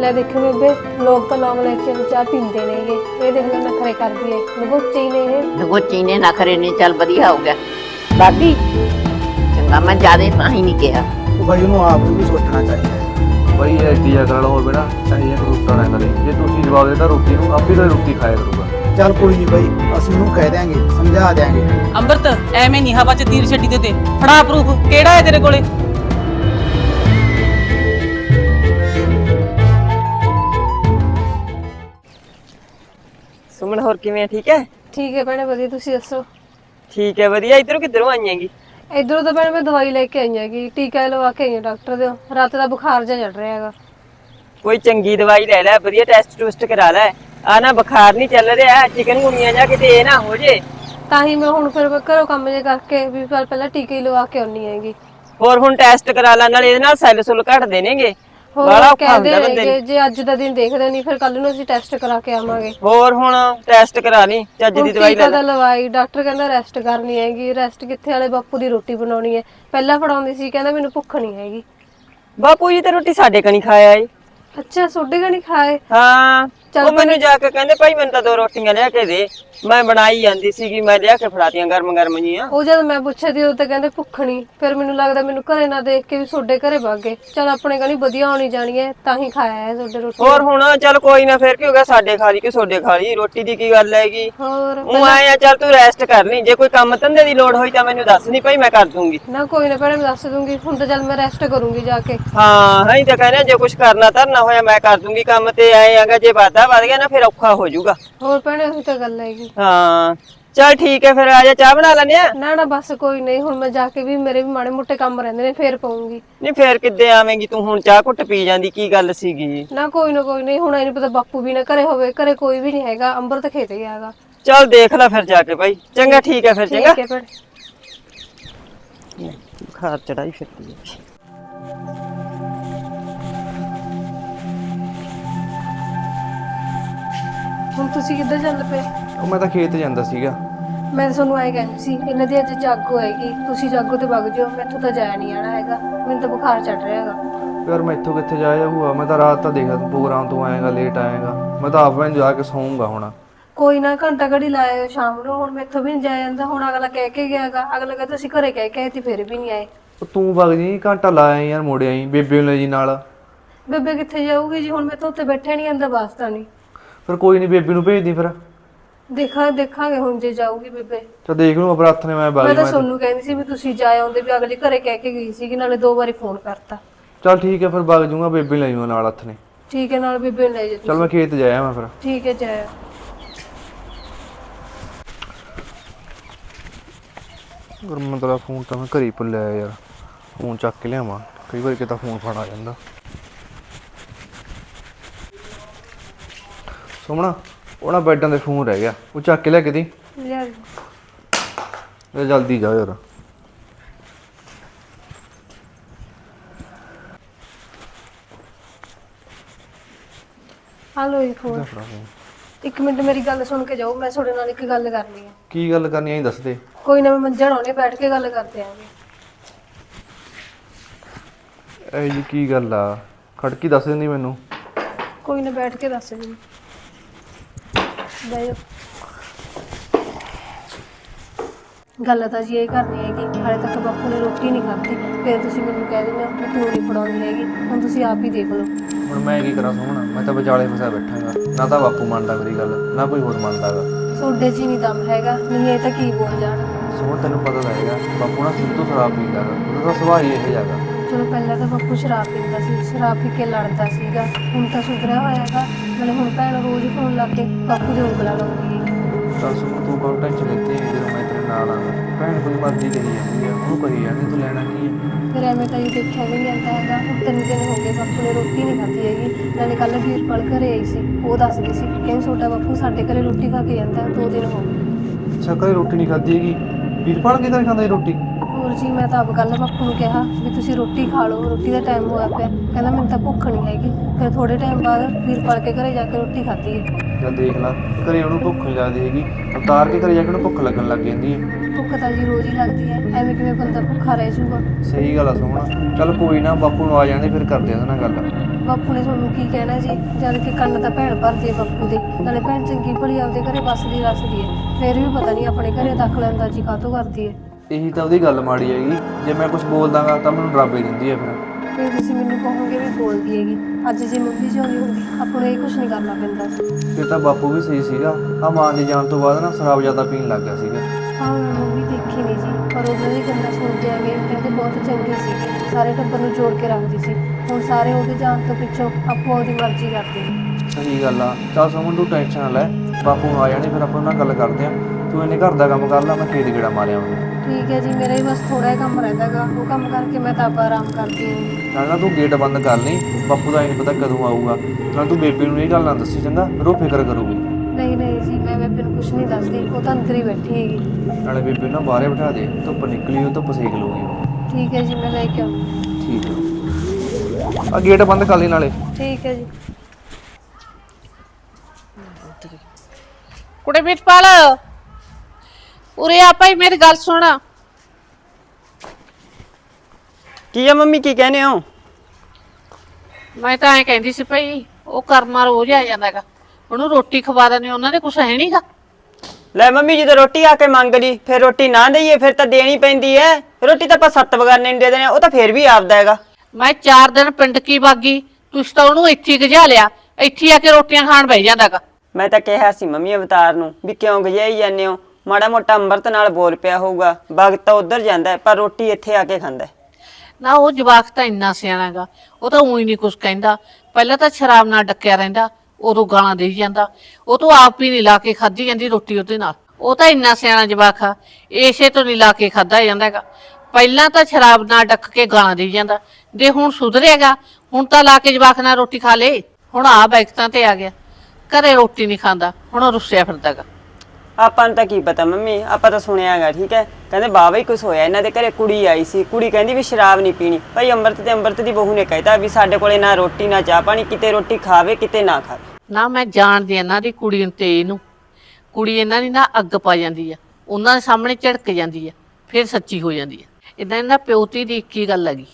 ਲੈ ਦੇਖੋ ਬੇਬੇ ਲੋਕ ਤਾਂ ਲੌਂਗ ਲੈ ਕੇ ਚਾਹ ਪੀਂਦੇ ਨੇਗੇ। ਇਹ ਦੇਖ ਲੈ ਨਖਰੇ ਕਰਦੀ ਏ ਲਗੋਚੇ ਹੀ ਨੇ ਇਹ। ਨਗੋਚੀ ਨੇ ਨਖਰੇ ਨਹੀਂ ਚੱਲ ਵਧੀਆ ਹੋ ਗਿਆ। ਦਾਦੀ ਚੰਗਾ ਮੈਂ ਜ਼ਿਆਦਾ ਤਾਂ ਹੀ ਨਹੀਂ ਕਿਹਾ। ਉਹ ਬਾਈ ਉਹਨੂੰ ਆਪ ਨੂੰ ਵੀ ਸੋਚਣਾ ਚਾਹੀਦਾ ਬਈ ਇਹ ਕੀ ਗੱਲ ਹੋਵੇ ਨਾ ਚਾਹੀਏ ਰੋਟਾ ਨਾ ਕਰੇ। ਜੇ ਤੁਸੀਂ ਜਵਾਬ ਦੇਤਾ ਰੋਟੀ ਨੂੰ ਆਪੇ ਤਾਂ ਰੋਟੀ ਖਾਇਆ ਕਰੂਗਾ। ਚੱਲ ਕੋਈ ਨਹੀਂ ਬਾਈ ਅਸੀਂ ਉਹਨੂੰ ਕਹਿ ਦਿਆਂਗੇ ਸਮਝਾ ਦਿਆਂਗੇ। ਅੰਮ੍ਰਿਤ ਐਵੇਂ ਨਹੀਂ ਹਵਾ 'ਚ ਤੀਰ ਛੱਡੀ ਦੇ ਤੇ ਫੜਾ ਪ੍ਰੂਫ ਕਿਹੜਾ ਹੈ ਤੇਰੇ ਕੋਲੇ? ਸੁਮਨ ਹੋਰ ਕਿਵੇਂ ਆ? ਠੀਕ ਹੈ? ਠੀਕ ਹੈ ਭੈਣੇ ਵਧੀਆ ਤੁਸੀਂ ਦੱਸੋ? ਠੀਕ ਹੈ ਵਧੀਆ। ਇਧਰੋਂ ਕਿੱਧਰੋਂ ਆਈਆਂਗੀ ਇਧਰੋਂ ਤਾਂ ਭੈਣੇ ਮੈਂ ਦਵਾਈ ਲੈ ਕੇ ਆਈ ਹੈਗੀ। ਟੀਕਾ ਲਵਾ ਕੇ ਆਈ ਹਾਂ ਡਾਕਟਰ ਦੇ। ਰਾਤ ਦਾ ਬੁਖਾਰ ਜਿਹਾ ਚੜ ਰਿਹਾ ਹੈਗਾ। ਕੋਈ ਚੰਗੀ ਦਵਾਈ ਲੈ ਲੈ ਵਧੀਆ ਟੈਸਟ ਟੂਸਟ ਕਰਾ ਲੈ। ਆ ਨਾ ਬੁਖਾਰ ਨਹੀਂ ਚੱਲ ਰਿਹਾ ਚਿਕਨ ਗੁਨੀਆਂ ਜਾ ਕਿਤੇ ਇਹ ਨਾ ਹੋ ਜੇ। ਤਾਂ ਹੀ ਮੈਂ ਹੁਣ ਫਿਰ ਘਰੋਂ ਕੰਮ ਜੇ ਕਰਕੇ ਵੀ ਪਹਿਲਾਂ ਟੀਕੇ ਹੀ ਲਵਾ ਕੇ ਆਉਣੀ ਹੈਗੀ। ਹੋਰ ਹੁਣ ਟੈਸਟ ਕਰਾ ਲੈ ਨਾਲ ਇਹਦੇ ਨਾਲ ਸੈੱਲ ਸੁੱਲ ਘਟਦੇ ਨੇਗੇ। ਬੜਾ ਹੋਰ ਔਖਾ ਕਹਿੰਦੇ ਹੁੰਦਾ ਬੰਦੇ ਨੇ। ਨੂੰ। ਜੇ ਅੱਜ ਦਾ ਦਿਨ ਦੇਖਦੇ ਨਹੀਂ ਫਿਰ ਕੱਲ ਨੂੰ ਅਸੀਂ ਟੈਸਟ ਕਰਾ ਕੇ ਆਵਾਂਗੇ। ਹੋਰ ਹੁਣ ਟੈਸਟ ਕਰਾ ਲਈ ਚੱਜ ਦੀ ਹੁਣ ਦਵਾਈ ਲੈ ਟੀਕਾ ਲੈ। ਤਾਂ ਲਵਾਈ? ਡਾਕਟਰ ਕਹਿੰਦਾ ਰੈਸਟ ਕਰਨੀ ਹੈਗੀ ਰੈਸਟ ਕਿੱਥੇ ਵਾਲੇ ਬਾਪੂ ਦੀ ਰੋਟੀ ਬਣਾਉਣੀ ਹੈ? ਪਹਿਲਾਂ ਫੜਾਉਂਦੀ ਸੀ ਕਹਿੰਦਾ ਮੈਨੂੰ ਭੁੱਖ ਨਹੀਂ ਹੈਗੀ। ਬਾਪੂ ਜੀ ਤੇ ਰੋਟੀ ਸਾਡੇ ਕਣੀ ਖਾਇਆ ਏ। ਅੱਛਾ ਸੋਡੇ ਨਹੀਂ ਖਾਏ? ਹਾਂ। ਉਹ ਮੈਨੂੰ ਜਾ ਕੇ ਕਹਿੰਦੇ ਭਾਈ ਮੈਨੂੰ ਤਾਂ ਦੋ ਰੋਟੀਆਂ ਲਿਆ ਕੇ ਦੇ। ਮੈਂ ਬਣਾਈ ਜਾਂਦੀ ਸੀਗੀ ਮੈਂ ਲਿਆ ਕੇ ਫੜਾਤੀਆਂ ਗਰਮ ਗਰਮ ਜੀਆਂ ਉਹ ਜਦ ਮੈਂ ਪੁੱਛਿਆ ਦੀ ਉਹ ਤਾਂ ਕਹਿੰਦੇ ਭੁੱਖ ਨਹੀਂ ਫਿਰ ਮੈਨੂੰ ਲੱਗਦਾ ਮੈਨੂੰ ਘਰੇ ਨਾ ਦੇਖ ਕੇ ਵੀ ਸੋਡੇ ਘਰੇ ਵਗ ਗਏ। ਚਲ ਆਪਣੇ ਕਣੀ ਵਧੀਆ ਹੋਣੀ ਜਾਣੀ ਹੈ ਤਾਂ ਹੀ ਖਾਇਆ ਹੈ ਸੋਡੇ ਰੋਟੀ। ਹੋਰ ਹੁਣ ਚੱਲ ਕੋਈ ਨਾ ਫਿਰ ਕੀ ਹੋ ਗਿਆ ਸਾਡੇ ਖਾ ਲਈ ਕਿ ਤੁਹਾਡੇ ਖਾ ਲਈ? ਰੋਟੀ ਦੀ ਕੀ ਗੱਲ ਹੈਗੀ? ਹੋਰ ਉਹ ਆਏ ਆ ਚੱਲ ਤੂੰ ਰੈਸਟ ਕਰ ਲਈ। ਜੇ ਕੋਈ ਕੰਮ ਧੰਦੇ ਦੀ ਲੋੜ ਹੋਈ ਤਾਂ ਮੈਨੂੰ ਦੱਸ ਨਹੀਂ ਭਾਈ ਮੈਂ ਕਰ ਦੂੰਗੀ। ਨਾ ਕੋਈ ਨਾ ਭੈਣੇ ਮੈਂ ਦੱਸ ਦੂੰਗੀ। ਹੁਣ ਤਾਂ ਚੱਲ ਮੈਂ ਰੈਸਟ ਕਰੂੰਗੀ ਜਾ ਕੇ। ਹਾਂ ਹਾਂ ਤਾਂ ਕਹਿੰਦੇ ਜੇ ਕੁਝ ਕਰਨਾ ਧਰਨਾ ਹੋਇਆ ਮੈਂ ਕਰ ਦੂੰਗੀ। ਕੰਮ ਤੇ ਆਏ ਆਗਾ ਜੇ ਵਾਧਾ ਵਧ ਗਿਆ ਨਾ ਫਿਰ ਔਖਾ ਹੋ ਜਾਊਗਾ। ਹੋਰ ਭੈਣੇ ਉਹੀ ਤਾਂ ਗੱਲ ਹੈਗੀ। ਹਾਂ ਚੱਲ ਠੀਕ ਹੈ ਫਿਰ ਆ ਜਾ ਚਾਹ ਬਣਾ ਲੈਨੇ ਆ? ਨਾ ਨਾ ਬਸ ਕੋਈ ਨਹੀਂ ਹੁਣ ਮੈਂ ਜਾ ਕੇ ਵੀ ਮੇਰੇ ਵੀ ਮਾੜੇ ਮੋਟੇ ਕੰਮ ਰਹਿੰਦੇ ਨੇ ਫੇਰ ਪਾਉਂਗੀ ਨਹੀਂ ਫੇਰ ਕਿੱਦੇ ਆਵੇਂਗੀ ਤੂੰ ਹੁਣ ਚਾਹ ਘੁੱਟ ਪੀ ਜਾਂਦੀ ਕੀ ਗੱਲ ਸੀਗੀ? ਨਾ ਕੋਈ ਨਾ ਕੋਈ ਨਹੀਂ ਹੁਣ ਇਹ ਨਹੀਂ ਪਤਾ ਬਾਪੂ ਵੀ ਨਾ ਘਰੇ ਹੋਵੇ ਘਰੇ ਕੋਈ ਵੀ ਨਹੀਂ ਹੈਗਾ ਅੰਬਰ ਤਾਂ ਖੇਤ ਗਿਆ ਹੈਗਾ। ਚੱਲ ਦੇਖ ਲੈ ਫਿਰ ਜਾ ਕੇ ਭਾਈ ਚੰਗਾ ਠੀਕ ਹੈ ਫਿਰ ਚੰਗਾ। ਠੀਕ ਹੈ ਭੈਣੇ। ਖਾਰ ਚੜਾਈ ਫਿਰਦੀ ਹੈ। ਹੁਣ ਤੁਸੀਂ ਕਿੱਧਰ ਚੱਲ ਪਏ? ਉਹ ਮੈਂ ਤਾਂ ਖੇਤ ਜਾਂਦਾ ਸੀਗਾ। ਮੈਂ ਤੁਹਾਨੂੰ ਆਏ ਕਹਿੰਦੀ ਸੀ ਇਹਨਾਂ ਦੀ ਅੱਜ ਜਾਗੋ ਹੈਗੀ ਤੁਸੀਂ ਜਾਗੋ ਤੇ ਵਗ ਜਾਓ ਮੈਥੋਂ ਤਾਂ ਜਾਇਆ ਨਹੀਂ ਆਣਾ ਹੈਗਾ ਮੈਨੂੰ ਤਾਂ ਬੁਖਾਰ ਚੜ ਰਿਹਾ ਹੈਗਾ। ਯਾਰ ਮੈਂ ਇੱਥੋਂ ਕਿੱਥੇ ਜਾਇਆ ਹੋਊਗਾ? ਮੈਂ ਤਾਂ ਰਾਤ ਤਾਂ ਦੇਖਦਾ ਪ੍ਰੋਗਰਾਮ ਤੋਂ ਆਏਗਾ ਲੇਟ ਆਏਗਾ। ਮੈਂ ਤਾਂ ਆਪੇ ਜਾ ਕੇ ਸੌਂਗਾ ਹੁਣ। ਕੋਈ ਨਾ ਘੰਟਾ ਘੜੀ ਲਾਇਓ ਸ਼ਾਮ ਨੂੰ ਹੁਣ ਮੈਥੋਂ ਵੀ ਨਹੀਂ ਜਾਇਆ ਜਾਂਦਾ ਹੁਣ ਅਗਲਾ ਕਹਿ ਕੇ ਗਿਆਗਾ ਅਗਲਾ ਕਹਿੰਦਾ ਤੁਸੀਂ ਘਰੇ ਕਹਿ ਕੇ ਆਏ ਤੇ ਫਿਰ ਵੀ ਨਹੀਂ ਆਏ। ਉਹ ਤੂੰ ਵਗ ਜੀ ਘੰਟਾ ਲਾਇਆ ਯਾਰ ਮੁੜ ਆਈ ਬੇਬੇ ਨੂੰ ਲੈ ਜੀ ਨਾਲ। ਬੇਬੇ ਕਿੱਥੇ ਜਾਊਗੀ ਜੀ? ਹੁਣ ਮੈਥੋਂ ਉੱਤੇ ਬੈਠੇ ਨਹੀਂ ਜਾਂਦਾ ਵਾਸਤਾ ਨਹੀਂ ਫਿਰ ਕੋਈ ਨਹੀਂ ਬੇਬੇ ਨੂੰ ਭੇਜ ਦੀ ਫਿਰ। ਦੇਖਾਂ ਦੇਖਾਂਗੇ ਹੁਣ ਜੇ ਜਾਊਗੀ ਬੇਬੇ। ਤਾਂ ਦੇਖ ਲੂ ਅਪਰ ਹੱਥ ਨੇ ਮੈਂ ਵਗ ਮੈਂ ਤਾਂ ਸੋਨੂੰ ਕਹਿੰਦੀ ਸੀ ਵੀ ਤੁਸੀਂ ਜਾ ਆਉਂਦੇ ਵੀ ਅਗਲੀ ਘਰੇ ਕਹਿ ਕੇ ਗਈ ਸੀ ਕਿ ਨਾਲੇ ਦੋ ਵਾਰੀ ਫੋਨ ਕਰਤਾ। ਚੱਲ ਠੀਕ ਹੈ ਫਿਰ ਵਗ ਜੂਗਾ ਬੇਬੇ ਲੈ ਜੂਗਾ ਨਾਲ ਹੱਥ ਨੇ। ਠੀਕ ਹੈ ਨਾਲ ਬੇਬੇ ਨੂੰ ਲੈ ਜਾ ਚੱਲ ਮੈਂ ਖੇਤ ਜਾਇਆ ਮੈਂ ਫਿਰ। ਠੀਕ ਹੈ ਜਾਇਆ। ਗੁਰਮਨ ਦਾ ਫੋਨ ਤਾਂ ਮੈਂ ਘਰੇ ਹੀ ਭੁੱਲਿਆ ਯਾਰ। ਫੋਨ ਚੱਕ ਕੇ ਲਿਆਵਾਂ ਕਈ ਵਾਰੀ ਕਿਤਾ ਫੋਨ ਫੜ ਆ ਜਾਂਦਾ। ਸੁਮਣਾ ਉਹਨਾਂ ਬੈਡਾਂ ਦੇ ਫੋਨ ਰਹਿ ਗਿਆ। ਉਹ ਚੱਕ ਕੇ ਕਿਦੀ ਲਿਆ ਦੇ। ਤੇ ਜਲਦੀ ਜਾ ਯਾਰ। ਆ ਲੋ ਇਹ ਫੋਨ। ਇੱਕ ਮਿੰਟ ਮੇਰੀ ਗੱਲ ਸੁਣ ਕੇ ਜਾਓ ਮੈਂ ਤੁਹਾਡੇ ਨਾਲ ਇੱਕ ਗੱਲ ਕਰਨੀ ਹੈ ਕੀ ਗੱਲ ਕਰਨੀ ਆਈ ਦੱਸ ਦੇ। ਕੋਈ ਨਾ ਮੈਂ ਮੰਜਣ ਆਉਣੇ ਬੈਠ ਕੇ ਗੱਲ ਕਰਦੇ ਆਂਗੇ। ਜੀ ਕੀ ਗੱਲ ਆ? ਖੜਕੀ ਦੱਸ ਦਿੰਦੀ ਮੈਨੂੰ। ਕੋਈ ਨਾ ਬੈਠ ਕੇ ਦੱਸ ਜੀ ਬੈਠੋ ਗੱਲ ਤਾਂ ਜੀ ਇਹ ਕਰਨੀ ਹੈਗੀ ਹਾਲੇ ਤੱਕ ਬਾਪੂ ਨੇ ਰੋਟੀ ਨਹੀਂ ਖਾਧੀ ਫਿਰ ਤੁਸੀਂ ਮੈਨੂੰ ਕਹਿ ਦਿੰਦੇ ਹੋ ਕਿ ਤੂੰ ਨਹੀਂ ਫੜਾਉਂਦੀ ਹੈਗੀ ਹੁਣ ਤੁਸੀਂ ਆਪ ਹੀ ਦੇਖ ਲਓ। ਹੁਣ ਮੈਂ ਕੀ ਕਰਾਂ ਸੋਹਣਾ? ਮੈਂ ਤਾਂ ਵਿਚਾਲੇ ਫਸਿਆ ਬੈਠਾਂਗਾ। ਨਾ ਤਾਂ ਬਾਪੂ ਮੰਨਦਾ ਮੇਰੀ ਗੱਲ ਨਾ ਕੋਈ ਹੋਰ ਮੰਨਦਾਗਾ। ਤੁਹਾਡੇ ਹੀ ਨਹੀਂ ਦਮ ਹੈਗਾ ਨਹੀਂ ਇਹ ਤਾਂ ਕੀ ਬੋਲ ਜਾਣ। ਸੋਹਣ ਤੈਨੂੰ ਪਤਾ ਤਾਂ ਹੈਗਾ ਬਾਪੂ ਨਾ ਸਿੱਧੂ ਸ਼ਰਾਬ ਪੀਂਦਾ ਗਾ ਉਹਦਾ ਤਾਂ ਸੁਭਾਅ ਹੀ ਇਹ ਜਾਗਾ ਚਲੋ ਪਹਿਲਾਂ ਤਾਂ ਬਾਪੂ ਸ਼ਰਾਬ ਪੀਂਦਾ ਸੀ ਸ਼ਰਾਬ ਪੀ ਕੇ ਲੜਦਾ ਸੀਗਾ। ਹੁਣ ਤਾਂ ਸੁਧਰਿਆ ਹੋਇਆ ਹੈਗਾ ਮਤਲਬ ਹੁਣ ਭੈਣ ਰੋਜ਼ ਫੋਨ ਲਾ ਕੇ ਬਾਪੂ ਦੇ ਉਂਗਲਾਂ ਲਾਉਂਦੀ ਹੈ। ਚੱਲ ਸੁਣ ਤੂੰ ਬਹੁਤ ਟੈਨਸ਼ਨ ਲੈਤੀ ਹੈ ਜਦੋਂ ਮੈਂ ਤੇਰੇ ਨਾਲ ਆਵਾਂ ਭੈਣ ਕੋਈ ਮਰਜ਼ੀ ਕਰੀ ਜਾਂਦੀ ਆ ਉਹਨੂੰ ਕਰੀ ਜਾਂਦੀ ਤੂੰ ਲੈਣਾ ਕੀ ਹੈ ਫਿਰ ਐਵੇਂ ਤਾਂ ਇਹ ਦੇਖਿਆ ਵੀ ਨਹੀਂ ਜਾਂਦਾ ਹੈਗਾ। ਹੁਣ ਤਿੰਨ ਦਿਨ ਹੋ ਗਏ ਬਾਪੂ ਨੇ ਰੋਟੀ ਨਹੀਂ ਖਾਧੀ ਹੈਗੀ। ਨਾਲੇ ਕੱਲ ਵੀਰਪਾਲ ਘਰੇ ਆਈ ਸੀ ਉਹ ਦੱਸਦੀ ਸੀ ਕਹਿੰਦੀ ਛੋਟਾ ਬਾਪੂ ਸਾਡੇ ਘਰੇ ਰੋਟੀ ਖਾ ਕੇ ਜਾਂਦਾ ਦੋ ਦਿਨ ਹੋ ਗਏ। ਅੱਛਾ ਘਰੇ ਰੋਟੀ ਨਹੀਂ ਖਾਧੀ ਹੈਗੀ। ਵੀਰਪਾਲ ਕਿਦਾਂ ਖਾਂਦਾ ਇਹ ਰੋਟੀ? ਹੋਰ ਜੀ ਮੈਂ ਤਾਂ ਆਪ ਕੱਲ ਬਾਪੂ ਨੂੰ ਕਿਹਾ ਵੀ ਤੁਸੀਂ ਰੋਟੀ ਖਾ ਲਓ ਰੋਟੀ ਦਾ ਟਾਈਮ ਹੋਇਆ ਪਿਆ। ਕਹਿੰਦਾ ਮੈਨੂੰ ਤਾਂ ਭੁੱਖ ਨਹੀਂ ਹੈਗੀ। ਫਿਰ ਥੋੜੇ ਟਾਈਮ ਬਾਅਦ ਵੀਰਪਾਲ ਕੇ ਘਰੇ ਜਾ ਕੇ ਰੋਟੀ ਖਾਧੀ ਹੈ। ਜਦ ਦੇਖ ਲਾ ਘਰੇ ਉਹਨੂੰ ਭੁੱਖ ਨਹੀਂ ਲੱਗਦੀ ਹੈਗੀ। ਉਤਾਰ ਕੇ ਘਰੇ ਜਾ ਕੇ ਉਹਨੂੰ ਭੁੱਖ ਲੱਗਣ ਲੱਗ ਜਾਂਦੀ ਹੈ। ਭੁੱਖ ਤਾਂ ਜੀ ਰੋਜ਼ ਹੀ ਲੱਗਦੀ ਹੈ। ਐਵੇਂ ਕਿਵੇਂ ਬੰਦਾ ਭੁੱਖਾ ਰਹਿ ਜਾਊਗਾ। ਸਹੀ ਗੱਲ ਆ ਸੁਮਨ ਚੱਲ ਕੋਈ ਨਾ ਬਾਪੂ ਨੂੰ ਆ ਜਾਂਦੇ ਫਿਰ ਕਰਦੇ ਆ ਉਹਦੇ ਨਾਲ ਗੱਲ। ਬਾਪੂ ਨੇ ਤੁਹਾਨੂੰ ਕੀ ਕਹਿਣਾ ਜੀ? ਜਦ ਕਿ ਕੰਨ ਤਾਂ ਭੈਣ ਭਰਦੀ ਬਾਪੂ ਦੇ। ਨਾਲੇ ਭੈਣ ਚੰਗੀ ਭਲੀ ਆਪਦੇ ਘਰੇ ਵੱਸਦੀ ਰਸਦੀ ਹੈ। ਫਿਰ ਵੀ ਪਤਾ ਨਹੀਂ ਆਪਣੇ ਘਰੇ ਦਖਲ ਅੰਦਾਜ਼ੀ ਕਾਹਤੋਂ ਕਰਦੀ ਹੈ। ਇਹੀ ਤਾਂ ਉਹਦੀ ਗੱਲ ਮਾੜੀ ਹੈਗੀ। ਜੇ ਮੈਂ ਕੁਝ ਬੋਲਦਾਗਾ ਤਾਂ ਮੈਨੂੰ ਡਰਾਬੇ ਦਿੰਦੀ ਹੈ ਫਿਰ। ਫਿਰ ਤੁਸੀਂ ਮੈਨੂੰ ਕਹੋਗੇ ਵੀ ਬੋਲਦੀ ਹੈਗੀ। ਅੱਜ ਜੇ ਮੰਮੀ ਜਿਉਂਦੀ ਹੁੰਦੀ ਆਪਾਂ ਨੂੰ ਇਹ ਕੁਝ ਨਹੀਂ ਕਰਨਾ ਪੈਂਦਾ ਫਿਰ ਤਾਂ ਬਾਪੂ ਵੀ ਸਹੀ ਸੀਗਾ। ਆ ਮਾਂ ਦੇ ਜਾਣ ਤੋਂ ਬਾਅਦ ਨਾ ਸ਼ਰਾਬ ਜ਼ਿਆਦਾ ਪੀਣ ਲੱਗ ਗਿਆ ਸੀਗਾ। ਹਾਂ ਮੈਂ ਮੰਮੀ ਦੇਖੀ ਨਹੀਂ ਜੀ। ਪਰ ਉਹਨਾਂ ਦੀ ਗੱਲਾਂ ਸੁਣ ਕੇ ਆਗੇ ਕਹਿੰਦੇ ਬਹੁਤ ਚੰਗੀ ਸੀ। ਸਾਰੇ ਟੱਬਰ ਨੂੰ ਜੋੜ ਕੇ ਰੱਖਦੀ ਸੀ। ਹੁਣ ਸਾਰੇ ਉਹਦੇ ਜਾਣ ਤੋਂ ਪਿੱਛੋਂ ਆਪੋ ਉਹਦੀ ਮਰਜ਼ੀ ਕਰਦੇ ਨੇ। ਸਹੀ ਗੱਲ ਆ। ਚੱਲ ਸੁਮਨ ਤੂੰ ਟੈਨਸ਼ਨ ਨਾ ਲੈ। ਬਾਪੂ ਆ ਜਾਣੇ ਫਿਰ ਆਪਾਂ ਉਹਨਾਂ ਨਾਲ ਗੱਲ ਕਰਦੇ ਆ। ਤੂੰ ਇਹਨੇ ਘਰ ਦਾ ਕੰਮ ਕਰ ਲੈ ਮੈਂ ਖੇਤ ਗੇੜਾ ਮਾਰਿਆ ਆਉਂਗਾ ਠੀਕ ਹੈ ਜੀ ਮੇਰਾ ਹੀ ਬਸ ਥੋੜਾ ਜਿਹਾ ਕੰਮ ਰਹਿੰਦਾਗਾ ਉਹ ਕੰਮ ਕਰਕੇ ਮੈਂ ਤਾਂ ਆਪਾਂ ਆਰਾਮ ਕਰਦੀ ਹਾਂ। ਨਾਲ ਨਾ ਤੂੰ ਗੇਟ ਬੰਦ ਕਰ ਲਈ। ਬਾਪੂ ਦਾ ਇਹ ਨਹੀਂ ਪਤਾ ਕਦੋਂ ਆਊਗਾ। ਨਾਲ ਤੂੰ ਬੇਬੇ ਨੂੰ ਇਹ ਗੱਲ ਨਾ ਦੱਸੀ ਚੰਗਾ ਫਿਰ ਉਹ ਫਿਕਰ ਕਰੂਗੀ। ਨਹੀਂ ਨਹੀਂ ਜੀ ਮੈਂ ਬੇਬੇ ਨੂੰ ਕੁਝ ਨਹੀਂ ਦੱਸਦੀ। ਉਹ ਤਾਂ ਅੰਦਰ ਹੀ ਬੈਠੀ ਹੈਗੀ। ਨਾਲੇ ਬੇਬੇ ਨੂੰ ਨਾ ਬਾਹਰੇ ਬਿਠਾ ਦੇ। ਧੁੱਪ ਨਿਕਲੀ ਉਹ ਧੁੱਪ ਸੇਕ ਲੂਗੀ ਉਹ। ਠੀਕ ਹੈ ਜੀ ਮੈਂ ਲੈ ਕੇ ਆਉਂਦੀ। ਠੀਕ ਆ ਆ ਗੇਟ ਬੰਦ ਕਰ ਲਈ ਨਾਲੇ। ਠੀਕ ਹੈ ਜੀ। ਕੁੜੇ ਵੀਰਪਾਲ। ਉਰੇ ਆ ਭਾਈ ਮੇਰੀ ਗੱਲ ਸੁਣ। ਕੀ ਆ ਮੰਮੀ ਕੀ ਕਹਿੰਦੇ ਹੋ? ਮੈਂ ਤਾਂ ਐਂ ਕਹਿੰਦੀ ਸੀ ਭਾਈ ਉਹ ਕਰਮਾ ਰੋਜ਼ ਆ ਜਾਂਦਾਗਾ ਉਹਨੂੰ ਰੋਟੀ ਖਵਾ ਦਿੰਦੇ ਉਹਨਾਂ ਦੇ ਕੁਛ ਹੈ ਨਹੀਂਗਾ। ਲੈ ਮੰਮੀ ਜਦੋਂ ਰੋਟੀ ਆ ਕੇ ਮੰਗ ਲਈ ਫਿਰ ਰੋਟੀ ਨਾ ਦਈਏ ਫਿਰ ਤਾਂ ਦੇਣੀ ਪੈਂਦੀ ਐ। ਰੋਟੀ ਤਾਂ ਆਪਾਂ ਸੱਤ ਬਗਾਨੇ ਨੂੰ ਦੇ ਦੇਣੇ ਉਹ ਤਾਂ ਫਿਰ ਵੀ ਆਪਦਾ ਹੈਗਾ। ਮੈਂ 4 ਦਿਨ ਪਿੰਡ ਕੀ ਬਾਗੀ ਤੁਸੀਂ ਤਾਂ ਉਹਨੂੰ ਇੱਥੇ ਗਜਾ ਲਿਆ ਇੱਥੇ ਆ ਕੇ ਰੋਟੀਆਂ ਖਾਣ ਬਹਿ ਜਾਂਦਾਗਾ। ਮੈਂ ਤਾਂ ਕਿਹਾ ਸੀ ਮੰਮੀ ਅਵਤਾਰ ਨੂੰ ਵੀ ਕਿਉਂ ਗਜਾਈ ਜਾਂਦੇ ਹੋ? ਮਾੜਾ ਮੋਟਾ ਅੰਮ੍ਰਿਤ ਨਾਲ ਬੋਲ ਪਿਆ ਹੋਊਗਾ ਵਕਤ ਤਾਂ ਉਧਰ ਜਾਂਦਾ ਹੈ, ਪਰ ਰੋਟੀ ਇੱਥੇ ਆ ਕੇ ਖਾਂਦਾ ਹੈ। ਨਾ ਉਹ ਜਵਾਕ ਤਾਂ ਇੰਨਾ ਸਿਆਣਾਗਾ ਉਹ ਤਾਂ ਉਹੀ ਨਹੀਂ ਕੁਛ ਕਹਿੰਦਾ। ਪਹਿਲਾਂ ਤਾਂ ਸ਼ਰਾਬ ਨਾਲ ਡੱਕਿਆ ਰਹਿੰਦਾ ਉਦੋਂ ਗਾਲਾਂ ਦੇਈ ਜਾਂਦਾ। ਉਹ ਤੋਂ ਆਪ ਹੀ ਨਹੀਂ ਲਾ ਕੇ ਖਾਧੀ ਜਾਂਦੀ ਰੋਟੀ ਉਹਦੇ ਨਾਲ। ਉਹ ਤਾਂ ਇੰਨਾ ਸਿਆਣਾ ਜਵਾਕ ਆ ਏਸ਼ੇ ਤੋਂ ਨਹੀਂ ਲਾ ਕੇ ਖਾਦਾ ਜਾਂਦਾਗਾ ਪਹਿਲਾਂ ਤਾਂ ਸ਼ਰਾਬ ਨਾਲ ਡੱਕ ਕੇ ਗਾਲਾਂ ਦੇਈ ਜਾਂਦਾ। ਦੇ ਹੁਣ ਸੁਧਰੇਗਾ ਹੁਣ ਤਾਂ ਲਾ ਕੇ ਜਵਾਕ ਨਾਲ ਰੋਟੀ ਖਾ ਲੇ। ਹੁਣ ਆ ਬੈਕਤਾਂ ਤੇ ਆ ਗਿਆ। ਘਰੇ ਰੋਟੀ ਨਹੀਂ ਖਾਂਦਾ ਹੁਣ ਉਹ ਰੁੱਸਿਆ ਫਿਰਦਾਗਾ ਆਪਾਂ ਨੂੰ ਤਾਂ ਕੀ ਪਤਾ ਮੰਮੀ ਆਪਾਂ ਤਾਂ ਸੁਣਿਆ ਹੈਗਾ ਠੀਕ ਹੈ? ਕਹਿੰਦੇ ਬਾਬਾ ਹੀ ਕੁਝ ਹੋਇਆ ਇਹਨਾਂ ਦੇ ਘਰੇ ਕੁੜੀ ਆਈ ਸੀ ਕੁੜੀ ਕਹਿੰਦੀ ਵੀ ਸ਼ਰਾਬ ਨਹੀਂ ਪੀਣੀ। ਭਾਈ ਅੰਮ੍ਰਿਤ ਤੇ ਅੰਮ੍ਰਿਤ ਦੀ ਬਹੂ ਨੇ ਕਹਿਤਾ ਵੀ ਸਾਡੇ ਕੋਲੇ ਨਾ ਰੋਟੀ ਨਾ ਚਾਹ ਪਾਣੀ ਕਿਤੇ ਰੋਟੀ ਖਾਵੇ ਕਿਤੇ ਨਾ ਖਾਵੇ। ਨਾ ਮੈਂ ਜਾਣਦੀ ਇਹਨਾਂ ਦੀ ਕੁੜੀ ਨੂੰ ਤੇ ਇਹਨੂੰ। ਕੁੜੀ ਇਹਨਾਂ ਦੀ ਨਾ ਅੱਗ ਪਾ ਜਾਂਦੀ ਆ ਉਹਨਾਂ ਦੇ ਸਾਹਮਣੇ ਝੜਕ ਜਾਂਦੀ ਆ ਫਿਰ ਸੱਚੀ ਹੋ ਜਾਂਦੀ ਆ। ਇਦਾਂ ਇਹਨਾਂ ਪਿਓ ਧੀ ਦੀ ਇੱਕ ਹੀ ਗੱਲ ਹੈਗੀ।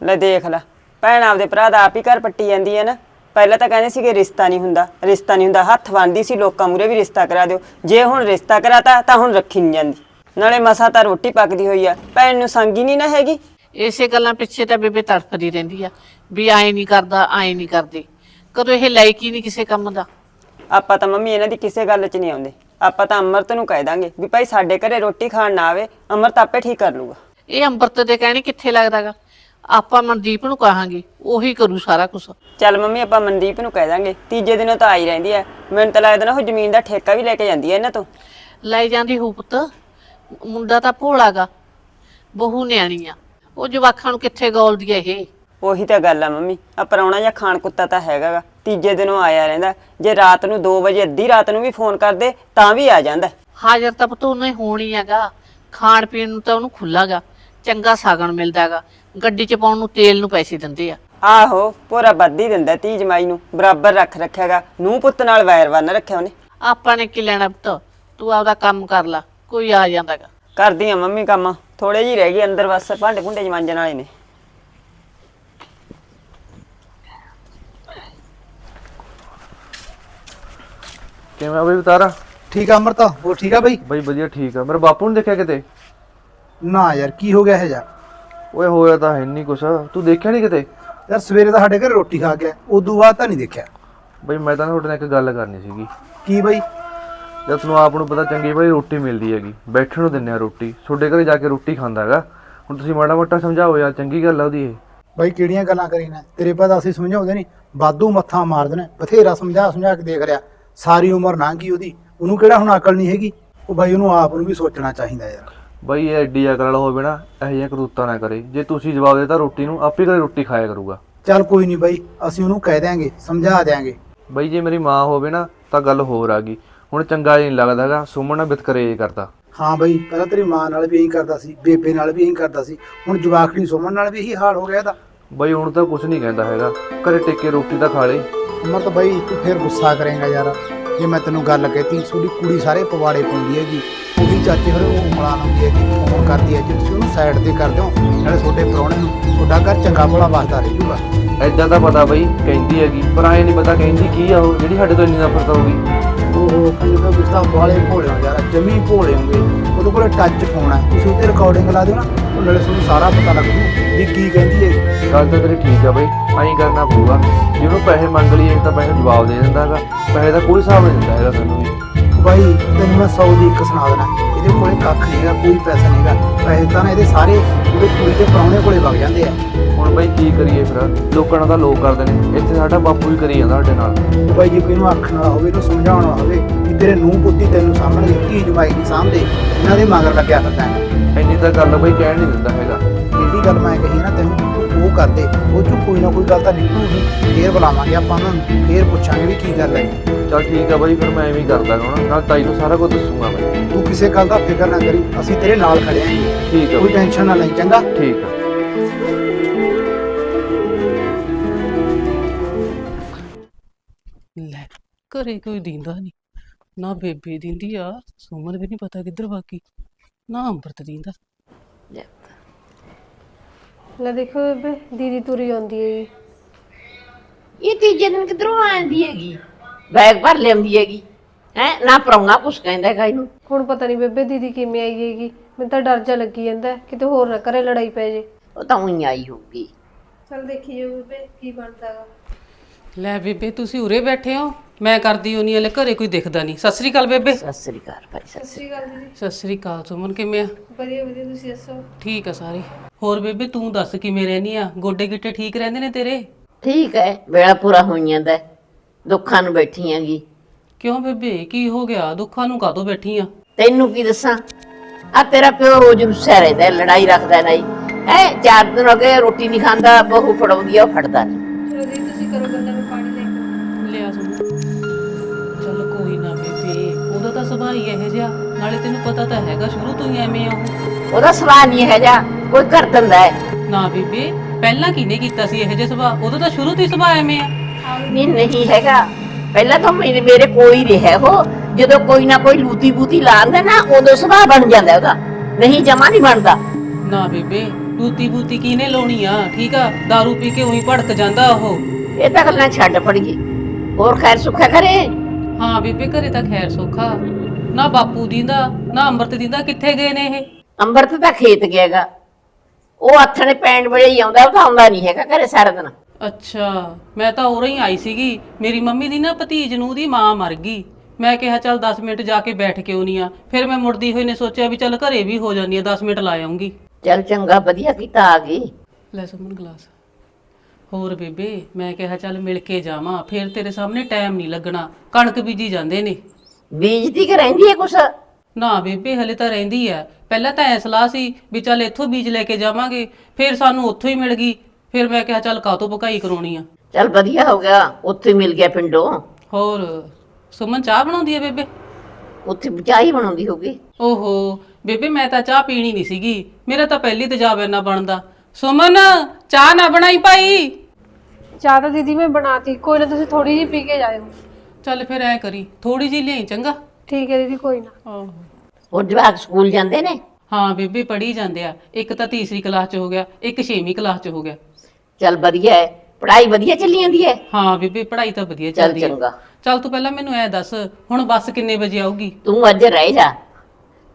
ਲੈ ਦੇਖ ਲੈ ਭੈਣ ਆਪਦੇ ਭਰਾ ਦਾ ਆਪ ਹੀ ਘਰ ਪੱਟੀ ਜਾਂਦੀ ਹੈ ਨਾ। ਪਹਿਲਾਂ ਤਾਂ ਕਹਿੰਦੇ ਸੀਗੇ ਰਿਸ਼ਤਾ ਨਹੀਂ ਹੁੰਦਾ ਰਿਸ਼ਤਾ ਨਹੀਂ ਹੁੰਦਾ ਹੱਥ ਬੰਨਦੀ ਸੀ ਲੋਕਾਂ ਮੂਰੇ ਵੀ ਰਿਸ਼ਤਾ ਕਰਾ ਦਿਓ। ਜੇ ਹੁਣ ਰਿਸ਼ਤਾ ਕਰਾਤਾ ਤਾਂ ਹੁਣ ਰੱਖੀ ਨਹੀਂ ਜਾਂਦੀ। ਨਾਲੇ ਮਸਾ ਤਾਂ ਰੋਟੀ ਪੱਕਦੀ ਹੋਈ ਆ ਭੈਣ ਨੂੰ ਸੰਗੀ ਨਹੀਂ ਨਾ ਹੈਗੀ। ਇਸੇ ਗੱਲਾਂ ਪਿੱਛੇ ਤਾਂ ਬੇਬੇ ਤੜਫਦੀ ਰਹਿੰਦੀ ਆ ਵੀ ਐ ਨਹੀਂ ਕਰਦਾ ਐ ਨਹੀਂ ਕਰਦੇ। ਕਦੋਂ ਇਹ ਲਾਇਕ ਹੀ ਨਹੀਂ ਕਿਸੇ ਕੰਮ ਦਾ? ਆਪਾਂ ਤਾਂ ਮੰਮੀ ਇਹਨਾਂ ਦੀ ਕਿਸੇ ਗੱਲ 'ਚ ਨਹੀਂ ਆਉਂਦੇ। ਆਪਾਂ ਤਾਂ ਅਮਰਤ ਨੂੰ ਕਹਿ ਦਾਂਗੇ ਵੀ ਭਾਈ ਸਾਡੇ ਘਰੇ ਰੋਟੀ ਖਾਣ ਨਾ ਆਵੇ ਅਮਰਤ ਆਪੇ ਠੀਕ ਕਰ ਲੂਗਾ ਇਹ ਅੰਮ੍ਰਿਤ ਦੇ ਕਹਿਣੇ ਕਿੱਥੇ ਲੱਗਦਾਗਾ ਆਪਾਂ ਮਨਦੀਪ ਨੂੰ ਕਹਾਂਗੇ ਉਹੀ ਕਰੂ ਸਾਰਾ ਕੁਝ ਚੱਲ ਮੰਮੀ ਆਪਾਂ ਮਨਦੀਪ ਨੂੰ ਕਹਿ ਦਾਂਗੇ। ਤੀਜੇ ਦਿਨੋਂ ਤਾਂ ਆਈ ਰਹਿੰਦੀ ਐ। ਮੈਨੂੰ ਤਾਂ ਲੱਗਦਾ ਨਾ ਉਹ ਜ਼ਮੀਨ ਦਾ ਠੇਕਾ ਵੀ ਲੈ ਕੇ ਜਾਂਦੀ ਐ ਇਹਨਾਂ ਤੋਂ। ਲੈ ਜਾਂਦੀ ਹੂ ਪੁੱਤ। ਮੁੰਡਾ ਤਾਂ ਭੋਲਾਗਾ। ਬਹੂ ਨਿਆਣੀ ਆ। ਉਹ ਜਵਾਖਾਂ ਨੂੰ ਕਿੱਥੇ ਗੋਲਦੀ ਆ ਇਹ? ਉਹੀ ਤਾਂ ਗੱਲ ਆ ਮੰਮੀ। ਆ ਪਰਾਉਣਾ ਜਾਂ ਖਾਣ ਕੁੱਤਾ ਤਾਂ ਹੈਗਾਗਾ। ਤੀਜੇ ਦਿਨੋਂ ਆਇਆ ਰਹਿੰਦਾ। ਜੇ ਰਾਤ ਨੂੰ 2 ਵਜੇ ਅੱਧੀ ਰਾਤ ਨੂੰ ਵੀ ਫੋਨ ਕਰਦੇ ਤਾਂ ਵੀ ਆ ਜਾਂਦਾ। ਹਾਜ਼ਰ ਤਾਂ ਪੁੱਤ ਉਹਨੇ ਹੋਣੀ ਹੈਗਾ। ਖਾਣ ਪੀਣ ਨੂੰ ਤਾਂ ਉਹਨੂੰ ਖੁੱਲਾਗਾ। ਚੰਗਾ ਸਾਗਣ ਮਿਲਦਾਗਾ। ਗੱਡੀ 'ਚ ਪਾਉਣ ਨੂੰ ਤੇਲ ਨੂੰ ਪੈਸੇ ਦਿੰਦੇ ਆ। ਆਹੋ ਪੂਰਾ ਬੱਦੀ ਦਿੰਦਾ ਤੀ ਜਮਾਈ ਨੂੰ ਬਰਾਬਰ ਰੱਖ ਰੱਖਿਆਗਾ ਨੂੰ ਪੁੱਤ ਨਾਲ ਵੈਰ ਵੰਨ ਰੱਖਿਆ ਉਹਨੇ। ਆਪਾਂ ਨੇ ਕੀ ਲੈਣਾ ਪੁੱਤ? ਤੂੰ ਆਪਦਾ ਕੰਮ ਕਰ ਲੈ ਕੋਈ ਆ ਜਾਂਦਾਗਾ। ਕਰਦੀ ਆ ਮੰਮੀ ਕੰਮ ਥੋੜੇ ਜਿਹੀ ਰਹਿ ਗਏ ਅੰਦਰ ਬਸ ਭਾਂਡੇ ਭੁੰਡੇ ਜਮਾਂਜਣ ਵਾਲੇ ਨੇ। ਕਿਵੇਂ ਆ ਬਈ ਬਤਾਰਾ ਠੀਕ ਆ ਅਮਰਤਾ ਹੋਰ ਠੀਕ ਆ ਬਈ? ਬਈ ਵਧੀਆ ਠੀਕ ਆ ਮੇਰੇ ਬਾਪੂ ਨੂੰ ਦੇਖਿਆ ਕਿਤੇ? ਨਾ ਯਾਰ ਕੀ ਹੋ ਗਿਆ ਇਹ ਯਾਰ ਓਏ ਹੋਇਆ ਤਾਂ ਹੈ ਨਹੀਂ ਕੁਛ। ਤੂੰ ਦੇਖਿਆ ਨਹੀਂ ਕਿਤੇ? ਯਾਰ ਸਵੇਰੇ ਤਾਂ ਸਾਡੇ ਘਰ ਰੋਟੀ ਖਾ ਗਿਆ ਉਦੋਂ ਬਾਅਦ ਤਾਂ ਨਹੀਂ ਦੇਖਿਆ। ਬਈ ਮੈਂ ਤਾਂ ਤੁਹਾਡੇ ਨਾਲ ਇੱਕ ਗੱਲ ਕਰਨੀ ਸੀਗੀ। ਕੀ ਬਈ? ਜਦ ਤੁਹਾਨੂੰ ਆਪ ਨੂੰ ਪਤਾ ਚੰਗੀ ਬਈ ਰੋਟੀ ਮਿਲਦੀ ਹੈਗੀ ਬੈਠਣ ਨੂੰ ਦਿੰਨੇ ਆ ਰੋਟੀ ਤੁਹਾਡੇ ਘਰੇ ਜਾ ਕੇ ਰੋਟੀ ਖਾਂਦਾ ਹੈਗਾ। ਹੁਣ ਤੁਸੀਂ ਮਾੜਾ ਮੋਟਾ ਸਮਝਾਓ ਯਾਰ ਚੰਗੀ ਗੱਲ ਆ ਉਹਦੀ ਇਹ। ਬਈ ਕਿਹੜੀਆਂ ਗੱਲਾਂ ਕਰੀ ਨਾ? ਤੇਰੇ ਪਤਾ ਅਸੀਂ ਸਮਝਾਉਂਦੇ ਨਹੀਂ ਬਾਦੂ ਮੱਥਾ ਮਾਰਦੇ ਨੇ ਬਥੇਰਾ ਸਮਝਾ ਸਮਝਾ ਕੇ ਦੇਖ ਰਿਆ ਸਾਰੀ ਉਮਰ ਲੰਘ ਗਈ ਉਹਦੀ ਉਹਨੂੰ ਕਿਹੜਾ ਹੁਣ ਅਕਲ ਨਹੀਂ ਹੈਗੀ? ਉਹ ਬਾਈ ਉਹਨੂੰ ਆਪ ਨੂੰ ਵੀ ਸੋਚਣਾ ਚਾਹੀਦਾ ਯਾਰ। ਬਈ ਇਹ ਐਡੀ ਅਕਲ ਵਾਲਾ ਹੋਵੇ ਨਾ ਇਹੋ ਜਿਹੀਆਂ ਕਰਤੂਤਾਂ ਨਾ ਕਰੇ। ਜੇ ਤੁਸੀਂ ਜਵਾਬ ਦੇਤਾ ਰੋਟੀ ਨੂੰ ਆਪੇ ਘਰੇ ਰੋਟੀ ਖਾਇਆ ਕਰੂਗਾ। ਚੱਲ ਕੋਈ ਨਹੀਂ ਬਾਈ ਅਸੀਂ ਉਹਨੂੰ ਕਹਿ ਦਿਆਂਗੇ ਸਮਝਾ ਦਿਆਂਗੇ। ਬਈ ਜੇ ਮੇਰੀ ਮਾਂ ਹੋਵੇ ਨਾ ਤਾਂ ਗੱਲ ਹੋਰ ਆ ਗਈ। ਹੁਣ ਚੰਗਾ ਨਹੀਂ ਲੱਗਦਾ ਹੈਗਾ ਸੁਮਨ ਨਾਲ ਵਿਤਕਰੇ ਇਹ ਕਰਦਾ। ਹਾਂ ਬਈ ਪਹਿਲਾਂ ਤੇਰੀ ਮਾਂ ਨਾਲ ਵੀ ਇਹੀ ਕਰਦਾ ਸੀ ਬੇਬੇ ਨਾਲ ਵੀ ਇਹੀ ਕਰਦਾ ਸੀ। ਹੁਣ ਜਵਾਖੜੀ ਸੁਮਨ ਨਾਲ ਵੀ ਇਹੀ ਹਾਲ ਹੋ ਗਿਆ ਇਹਦਾ। ਬਈ ਹੁਣ ਤਾਂ ਕੁਝ ਨਹੀਂ ਕਹਿੰਦਾ ਹੈਗਾ। ਘਰੇ ਟਿੱਕੇ ਰੋਟੀ ਤਾਂ ਖਾ ਲੇ। ਉਮਰ ਤਾਂ ਬਈ ਤੂੰ ਫੇਰ ਗੁੱਸਾ ਕਰੇਂਗਾ ਯਾਰ। ਜੇ ਮੈਂ ਤੈਨੂੰ ਗੱਲ ਕਹਿਤੀ ਤੁਹਾਡੀ ਕੁੜੀ ਸਾਰੇ ਪਵਾੜੇ ਪਾਉਂਦੀ ਹੈਗੀ। ਉਹੀ ਚਾਚੇ ਫਿਰ ਉਹ ਉਂਗਲਾਂ ਲਾਉਂਦੀ ਹੈ ਕਿ ਫੋਨ ਕਰਦੀ ਹੈ ਜੇ ਤੁਸੀਂ ਉਹਨੂੰ ਸਾਈਡ ਤੇ ਕਰ ਦਿਓ ਨਾਲੇ ਤੁਹਾਡੇ ਪ੍ਰਾਹੁਣੇ ਨੂੰ ਤੁਹਾਡਾ ਘਰ ਚੰਗਾ ਭਲਾ ਵਸਦਾ ਰਹਿ ਜੂਗਾ ਐਦਾਂ ਤਾਂ ਪਤਾ ਬਈ ਕਹਿੰਦੀ ਹੈਗੀ ਪਰ ਐ ਨਹੀਂ ਪਤਾ ਕਹਿੰਦੀ ਕੀ ਆ ਉਹ ਜਿਹੜੀ ਸਾਡੇ ਤੋਂ ਇੰਨੀ ਨਫ਼ਰਤ ਹੋਊਗੀ ਉਹ ਕਹਿੰਦੇ ਤਾਂ ਤੁਸੀਂ ਤਾਂ ਵਾਲੇ ਭੋਲੇ ਹੋ ਯਾਰ ਜਮੀ ਭੋਲੇ ਹੋਗੇ। ਉਹਦੇ ਕੋਲ ਟੱਚ ਫੋਨ ਹੈ ਤੁਸੀਂ ਉਹਤੇ ਰਿਕਾਰਡਿੰਗ ਲਾ ਦਿਓ ਨਾ ਉਹ ਨਾਲੇ ਤੁਹਾਨੂੰ ਸਾਰਾ ਪਤਾ ਲੱਗ ਜੂ ਵੀ ਕੀ ਕਹਿੰਦੀ ਹੈ। ਗੱਲ ਤਾਂ ਤੇਰੀ ਠੀਕ ਆ ਬਈ ਐਂ ਕਰਨਾ ਪਊਗਾ। ਜੇ ਉਹਨੂੰ ਪੈਸੇ ਮੰਗ ਲਈਏ ਤਾਂ ਪੈਸੇ ਜਵਾਬ ਦੇ ਦਿੰਦਾ ਹੈਗਾ ਪੈਸੇ ਦਾ ਕੋਈ ਹਿਸਾਬ ਨਹੀਂ ਦਿੰਦਾ ਹੈਗਾ ਸਾਨੂੰ ਵੀ। ਬਾਈ ਤੈਨੂੰ ਮੈਂ 100 ਦੀ ਇੱਕ ਸੁਣਾ ਦੇਣਾ ਇਹਦੇ ਕੋਲੇ ਕੱਖ ਨਹੀਂ ਹੈਗਾ ਕੋਈ ਪੈਸਾ ਨਹੀਂ ਹੈਗਾ। ਪੈਸੇ ਤਾਂ ਨਾ ਇਹਦੇ ਸਾਰੇ ਉਹਦੇ ਕੁੜੀ ਦੇ ਪ੍ਰਾਹੁਣੇ ਕੋਲੇ ਵਗ ਜਾਂਦੇ ਆ। ਹੁਣ ਬਈ ਕੀ ਕਰੀਏ ਫਿਰ? ਲੋਕਾਂ ਨਾਲ ਤਾਂ ਲੋਕ ਕਰਦੇ ਨੇ। ਇੱਥੇ ਸਾਡਾ ਬਾਪੂ ਵੀ ਕਰੀ ਜਾਂਦਾ ਸਾਡੇ ਨਾਲ। ਉਹ ਬਾਈ ਜੇ ਕੋਈ ਨੂੰ ਆਖਣ ਵਾਲਾ ਹੋਵੇ ਇਹਨੂੰ ਸਮਝਾਉਣ ਵਾਲਾ ਹੋਵੇ ਕਿ ਤੇਰੇ ਨੂੰਹ ਪੁੱਤੀ ਤੈਨੂੰ ਸਾਹਮਣੇ ਧੀ ਜਮਾਈ ਨਹੀਂ ਸਾਹਮਣੇ ਇਹਨਾਂ ਦੇ ਮਗਰ ਲੱਗਿਆ ਫਿਰਦਾ। ਹੈ ਇੰਨੀ ਤਾਂ ਗੱਲ ਬਈ ਕਹਿਣ ਨਹੀਂ ਦਿੰਦਾ ਹੈਗਾ। ਜਿਹੜੀ ਗੱਲ ਮੈਂ ਕਹੀ ਨਾ ਤੈਨੂੰ ਤੂੰ ਉਹ ਕਰਦੇ ਉਹ ਚੋਂ ਕੋਈ ਨਾ ਕੋਈ ਗੱਲ ਤਾਂ ਨਿਕਲੂਗੀ ਫੇਰ ਬੁਲਾਵਾਂਗੇ ਆਪਾਂ ਉਹਨਾਂ ਨੂੰ ਫੇਰ ਪੁੱਛਾਂਗੇ ਵੀ ਕੀ ਗੱਲ ਹੈ। ਚਲ ਠੀਕ ਆ ਬਈ ਫਿਰ ਮੈਂ ਐਵੇਂ ਹੀ ਕਰਦਾ ਹੁਣ ਨਾਲ ਤਾਈ ਨੂੰ ਸਾਰਾ ਕੁਝ ਦੱਸੂਗਾ ਮੈਂ। ਤੂੰ ਕਿਸੇ ਗੱਲ ਦਾ ਫਿਕਰ ਨਾ ਕਰੀ ਅਸੀਂ ਤੇਰੇ ਨਾਲ ਖੜੇ ਆਂ। ਠੀਕ ਆ ਕੋਈ ਬਈ। ਟੈਨਸ਼ਨ ਨਾ ਲਈ ਚੰਗਾ? ਠੀਕ ਆ। ਲੈ ਘਰੇ ਕੋਈ ਦਿੰਦਾ ਨਹੀਂ ਨਾ ਬੇਬੇ ਦਿੰਦੀ ਆ ਸੁਮਨ ਵੀ ਨਹੀਂ ਪਤਾ ਕਿੱਧਰ ਬਾਕੀ। ਨਾ ਅੰਮ੍ਰਿਤ ਦਿੰਦਾ। ਲੈ ਦੇਖੋ ਬੇਬੇ ਦੀਦੀ ਤੁਰੀ ਆਉਂਦੀ ਹੈ ਜੀ। ਇਹ ਤੀਜੇ ਦਿਨ ਕਿਧਰੋਂ ਆਂਦੀ ਹੈਗੀ? ਬੈਗ ਭਰ ਲਿਆਉਂਦੀ ਹੈਗੀ। ਹੈ ਨਾ ਪਰਾਉਣਾ ਕੁਛ ਕਹਿੰਦਾ ਹੈਗਾ ਇਹਨੂੰ। ਹੁਣ ਪਤਾ ਨਹੀਂ ਬੇਬੇ ਦੀਦੀ ਕਿਵੇਂ ਆਈ ਹੈਗੀ। ਮੈਨੂੰ ਤਾਂ ਡਰ ਜਾ ਲੱਗੀ ਜਾਂਦਾ ਹੈ, ਕਿਤੇ ਹੋਰ ਨਾ ਕਰੇ ਲੜਾਈ ਪੈ ਜੇ। ਉਹ ਤਾਂ ਉਹੀ ਆਈ ਹੋਊਗੀ। ਚਲ ਦੇਖੀ ਜਾਓ ਬੇਬੇ ਕੀ ਬਣਦਾਗਾ ਲੈ ਬੇਬੇ ਤੁਸੀਂ ਉਰੇ ਬੈਠੇ ਹੋ। ਮੈਂ ਕਰਦੀ ਹੋਣੀ ਹਲੇ ਘਰੇ ਕੋਈ ਦਿਖਦਾ ਨਹੀਂ। ਸਤਿ ਸ੍ਰੀ ਅਕਾਲ ਬੇਬੇ। ਸਤਿ ਸ੍ਰੀ ਅਕਾਲ ਭਾਈ ਸਤਿ ਸ਼੍ਰੀ ਅਕਾਲ ਦੀਦੀ। ਸਤਿ ਸ੍ਰੀ ਅਕਾਲ ਸੁਮਨ ਕਿਵੇਂ ਆ? ਵਧੀਆ ਵਧੀਆ ਤੁਸੀਂ ਦੱਸੋ? ਠੀਕ ਆ ਸਾਰੇ। ਹੋਰ ਬੇਬੇ ਤੂੰ ਦੱਸ ਕਿਵੇਂ ਰਹਿਨੀ ਆ? ਗੋਡੇ ਗਿੱਟੇ ਠੀਕ ਰਹਿੰਦੇ ਨੇ ਤੇਰੇ? ਠੀਕ ਹੈ ਵੇਲਾ ਪੂਰਾ ਹੋਈ ਜਾਂਦਾ ਹੈ। ਦੁੱਖਾਂ ਨੂੰ ਬੈਠੀ ਆਂਗੀ ਕਿਉਂ ਬੇਬੇ? ਕੀ ਹੋ ਗਿਆ? ਦੁੱਖਾਂ ਨੂੰ ਕਾਹਤੋਂ ਬੈਠੀ ਆ? ਤੈਨੂੰ ਕੀ ਦੱਸਾਂ? ਆ ਤੇਰਾ ਪਿਓ ਰੋਜ਼ ਰੁੱਸਿਆ ਰਹਿੰਦਾ ਹੈ, ਲੜਾਈ ਰੱਖਦਾ ਨਹੀਂ। ਹੈ ਚਾਰ ਦਿਨ ਹੋ ਗਏ ਰੋਟੀ ਨਹੀਂ ਖਾਂਦਾ ਬਹੂ ਫੜਾਉਂਦੀ ਆ ਉਹ ਫੜਦਾ ਨਹੀਂ। ਚਲੋ ਦੀਦੀ ਤੁਸੀਂ ਕਰੋ ਗੱਲਾਂ। ਸੁਭਾਅ ਹੀ ਇਹੋ ਜਿਹਾ। ਨਾਲੇ ਤੈਨੂੰ ਪਤਾ ਤਾਂ ਹੈਗਾ ਸ਼ੁਰੂ ਤੋਂ ਹੀ ਐਵੇਂ ਆ ਉਹ। ਉਹਦਾ ਸਵਾਲ ਨਹੀਂ ਹੈ ਜਾ ਕੋਈ ਕਰ ਦਿੰਦਾ ਹੈ। ਨਾ ਬੇਬੇ ਪਹਿਲਾਂ ਕਿਹਨੇ ਕੀਤਾ ਸੀ ਇਹੋ ਜਿਹਾ ਸੁਭਾਅ? ਉਹਦਾ ਤਾਂ ਸ਼ੁਰੂ ਤੋਂ ਹੀ ਸੁਭਾਅ ਐਵੇਂ ਆ। ਨਹੀਂ ਨਹੀਂ ਹੈਗਾ। ਪਹਿਲਾਂ ਤਾਂ ਮੇਰੇ ਮੇਰੇ ਕੋਈ ਰਿਹਾ ਉਹ। ਜਦੋਂ ਕੋਈ ਨਾ ਕੋਈ ਲੂਤੀ ਬੂਤੀ ਲਾਉਂਦਾ ਨਾ ਉਦੋਂ ਸੁਭਾਅ ਬਣ ਜਾਂਦਾ ਉਹਦਾ। ਨਹੀਂ ਜਮਾ ਨਹੀਂ ਬਣਦਾ। ਨਾ ਬੇਬੇ ਟੂਤੀ ਬੂਤੀ ਕਿਹਨੇ ਲਾਉਣੀ ਆ? ਠੀਕ ਆ दारू ਪੀ ਕੇ ਉਹੀ ਭੜਕ ਜਾਂਦਾ ਉਹ। ਇਹ ਤਾਂ ਗੱਲਾਂ ਛੱਡ ਪੜੀਏ। ਹੋਰ ਖੈਰ ਸੁੱਖਾ ਕਰੇ ਹਾਂ ਬੇਬੇ ਘਰੇ ਤਾਂ ਖੈਰ ਸੋਖਾ। ਨਾ ਬਾਪੂ ਦੀਂਦਾ ਨਾ ਅੰਮ੍ਰਿਤ ਦੀਂਦਾ ਕਿੱਥੇ ਗਏ ਨੇ ਇਹ? ਅੰਬਰਤ ਤਾਂ ਖੇਤ ਗਿਆਗਾ। ਉਹ ਆਥਣੇ ਪੈਣ ਵੇਲੇ ਹੀ ਆਉਂਦਾ ਉਹ ਤਾਂ ਆਉਂਦਾ ਨਹੀਂ ਹੈਗਾ ਘਰੇ ਸਾਰਾ ਦਿਨ। ਅੱਛਾ ਮੈਂ ਤਾਂ ਉਰੇ ਹੀ ਆਈ ਸੀਗੀ। ਮੇਰੀ ਮੰਮੀ ਦੀ ਨਾ ਭਤੀਜ ਨੂੰ ਦੀ ਮਾਂ ਮਰ ਗਈ। ਮੈਂ ਕਿਹਾ ਚੱਲ 10 ਮਿੰਟ ਜਾ ਕੇ ਬੈਠ ਕੇ ਆਉਣੀ ਆ। ਫਿਰ ਮੈਂ ਮੁੜਦੀ ਹੋਈ ਨੇ ਸੋਚਿਆ ਵੀ ਚੱਲ ਘਰੇ ਵੀ ਹੋ ਜਾਂਦੀ ਆ 10 ਮਿੰਟ ਲਾ ਆਉਂਗੀ। ਚੱਲ ਚੰਗਾ ਵਧੀਆ ਕੀਤਾ ਆ ਗਈ। ਲੈ ਸੁਮਨ ਗਲਾਸ। ਹੋਰ ਬੇਬੇ ਮੈਂ ਕਿਹਾ ਚੱਲ ਮਿਲ ਕੇ ਜਾਵਾਂ। ਫਿਰ ਤੇਰੇ ਸਾਹਮਣੇ ਟਾਈਮ ਨਹੀਂ ਲੱਗਣਾ। ਕਣਕ ਬੀਜੀ ਜਾਂਦੇ ਨੇ। ਬੀਜਦੀ ਕਿ ਰਹਿੰਦੀ ਹੈ ਕੁਛ? ਨਾ ਬੇਬੇ ਹਲੇ ਤਾਂ ਰਹਿੰਦੀ ਐ ਪਹਿਲਾਂ ਤਾਂ ਐ ਸਲਾਹ ਸੀ ਵੀ ਚੱਲ ਇੱਥੋਂ ਬੀਜ ਲੈ ਕੇ ਜਾਵਾਂਗੇ ਫਿਰ ਸਾਨੂੰ ਉੱਥੋਂ ਹੀ ਮਿਲ ਗਈ। ਫਿਰ ਮੈਂ ਕਿਹਾ ਚੱਲ ਕਾਤੋਂ ਪਕਾਈ ਕਰਾਉਣੀ ਆ? ਚੱਲ ਵਧੀਆ ਹੋ ਗਿਆ ਉੱਥੇ ਹੀ ਮਿਲ ਗਿਆ ਪਿੰਡੋਂ। ਹੋਰ ਸੁਮਨ ਚਾਹ ਬਣਾਉਂਦੀ ਐ ਬੇਬੇ? ਉੱਥੇ ਚਾਹ ਹੀ ਬਣਾਉਂਦੀ ਹੋਗੀ ਓਹੋ ਬੇਬੇ ਮੈਂ ਤਾਂ ਚਾਹ ਪੀਣੀ ਨਹੀਂ ਸੀਗੀ ਮੇਰਾ ਤਾਂ ਪਹਿਲੀ ਤੇਜ਼ਾਬ ਇੰਨਾ ਬਣਦਾ। ਸੁਮਨ ਚਾਹ ਨਾ ਬਣਾਈ ਭਾਈ। ਚਾਹ ਤਾਂ ਦੀਦੀ ਮੈਂ ਬਣਾਤੀ ਕੋਈ ਨਾ ਤੁਸੀਂ ਥੋੜੀ ਜਿਹੀ ਪੀ ਕੇ ਜਾਇਓ। ਚੱਲ ਫਿਰ ਐ ਕਰੀ ਥੋੜੀ ਜਿਹੀ ਲਿਆਈ ਚੰਗਾ? ਠੀਕ ਹੈ ਦੀਦੀ ਕੋਈ ਨਾ। ਆਹੋ। ਉਹ ਜਵਾਕ ਸਕੂਲ ਜਾਂਦੇ ਨੇ? ਹਾਂ ਬੇਬੇ ਪੜ੍ਹੀ ਜਾਂਦੇ ਆ। ਇੱਕ ਤਾਂ ਤੀਸਰੀ ਕਲਾਸ ਚ ਹੋ ਗਿਆ ਇੱਕ ਛੇਵੀਂ ਕਲਾਸ ਚ ਹੋ ਗਿਆ। ਚੱਲ ਵਧੀਆ ਹੈ। ਪੜ੍ਹਾਈ ਵਧੀਆ ਚੱਲੀ ਜਾਂਦੀ ਹੈ? ਹਾਂ ਬੇਬੇ ਪੜ੍ਹਾਈ ਤਾਂ ਵਧੀਆ ਚੱਲ ਚੱਲਦੀ ਹੈ। ਚੰਗਾ। ਚੱਲ ਤੂੰ ਪਹਿਲਾਂ ਮੈਨੂੰ ਐ ਦੱਸ ਹੁਣ ਬੱਸ ਕਿੰਨੇ ਵਜੇ ਆਊਗੀ? ਤੂੰ ਅੱਜ ਰਹਿ ਜਾ।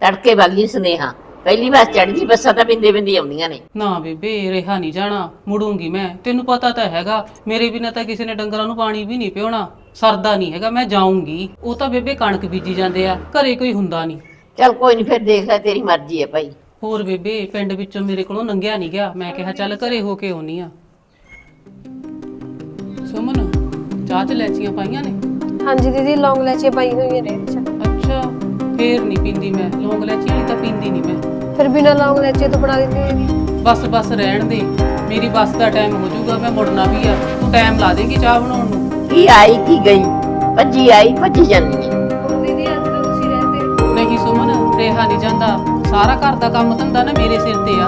ਤੜਕੇ ਵਗਲੀ ਸੁਨੇਹਾ। ਪਹਿਲੀ ਵਾਰ ਚੜ੍ਹਦੀ ਬੱਸਾਂ ਤਾਂ ਬਿੰਦੇ ਬਿੰਦੇ ਆਉਂਦੀਆਂ ਨੇ। ਨਾ ਬੇਬੇ ਰਿਹਾ ਨਹੀਂ ਜਾਣਾ। ਮੁੜੂੰਗੀ ਮੈਂ। ਤੈਨੂੰ ਪਤਾ ਤਾਂ ਹੈਗਾ ਮੇਰੇ ਬਿਨਾਂ ਤਾਂ ਕਿਸੇ ਨੇ ਡੰਗਰਾਂ ਨੂੰ ਪਾਣੀ ਵੀ ਨਹੀਂ ਪਿਉਣਾ। ਸਰਦਾ ਨਹੀਂ ਹੈਗਾ ਮੈਂ ਜਾਊਂਗੀ। ਉਹ ਤਾਂ ਬੇਬੇ ਕਣਕ ਬੀਜੀ ਜਾਂਦੇ ਆ ਘਰੇ ਕੋਈ ਹੁੰਦਾ ਨਹੀਂ। ਚੱਲ ਕੋਈ ਨਹੀਂ ਫਿਰ ਦੇਖ ਲੈ ਤੇਰੀ ਮਰਜ਼ੀ ਹੈ ਭਾਈ। ਹੋਰ ਬੇਬੇ ਪਿੰਡ ਵਿੱਚੋਂ ਮੇਰੇ ਕੋਲੋਂ ਲੰਘਿਆ ਨਹੀਂ ਗਿਆ। ਮੈਂ ਕਿਹਾ ਚੱਲ ਘਰੇ ਹੋ ਕੇ ਆਉਣੀ ਆ। ਸੁਮਨ ਚਾਹ ਚ ਲੈਚੀਆਂ ਪਾਈਆਂ ਨੇ? ਹਾਂਜੀ ਦੀਦੀ ਲੌਂਗ ਲੈਚੇ ਪਾਈ ਹੋਈਆਂ ਨੇ ਇਹਦੇ 'ਚ। ਅੱਛਾ ਫੇਰ ਨਹੀਂ ਪੀਂਦੀ ਮੈਂ। ਲੌਂਗ ਲੈਚੀ ਵਾਲੀ ਤਾਂ ਪੀਂਦੀ ਨਹੀਂ ਮੈਂ। ਫਿਰ ਬਿਨਾਂ ਲੌਂਗ ਲੈਚੇ ਤੋਂ ਬਣਾ ਦਿੰਦੀ ਹੈ ਦੀਦੀ ਬਸ ਬਸ ਰਹਿਣ ਦੇ। ਮੇਰੀ ਬੱਸ ਦਾ ਟਾਈਮ ਹੋ ਜਾਊਗਾ ਮੈਂ ਮੁੜਨਾ ਵੀ ਆ। ਤੂੰ ਟਾਈਮ ਲਾ ਦੇਂਗੀ ਚਾਹ ਬਣਾਉਣ ਨੂੰ। ਕੀ ਆਈ ਕੀ ਗਈ? ਭੱਜੀ ਆਈ ਭੱਜੀ ਜਾਂਦੀ ਹੈ। ਹੁਣ ਦੀਦੀ ਅੱਜ ਤਾਂ ਤੁਸੀਂ ਰਹਿੰਦੇ ਨਹੀਂ ਸੁਮਨ ਰਿਹਾ ਨਹੀਂ ਜਾਂਦਾ। ਸਾਰਾ ਘਰ ਦਾ ਕੰਮ ਧੰਦਾ ਨਾ ਮੇਰੇ ਸਿਰ ਤੇ ਆ।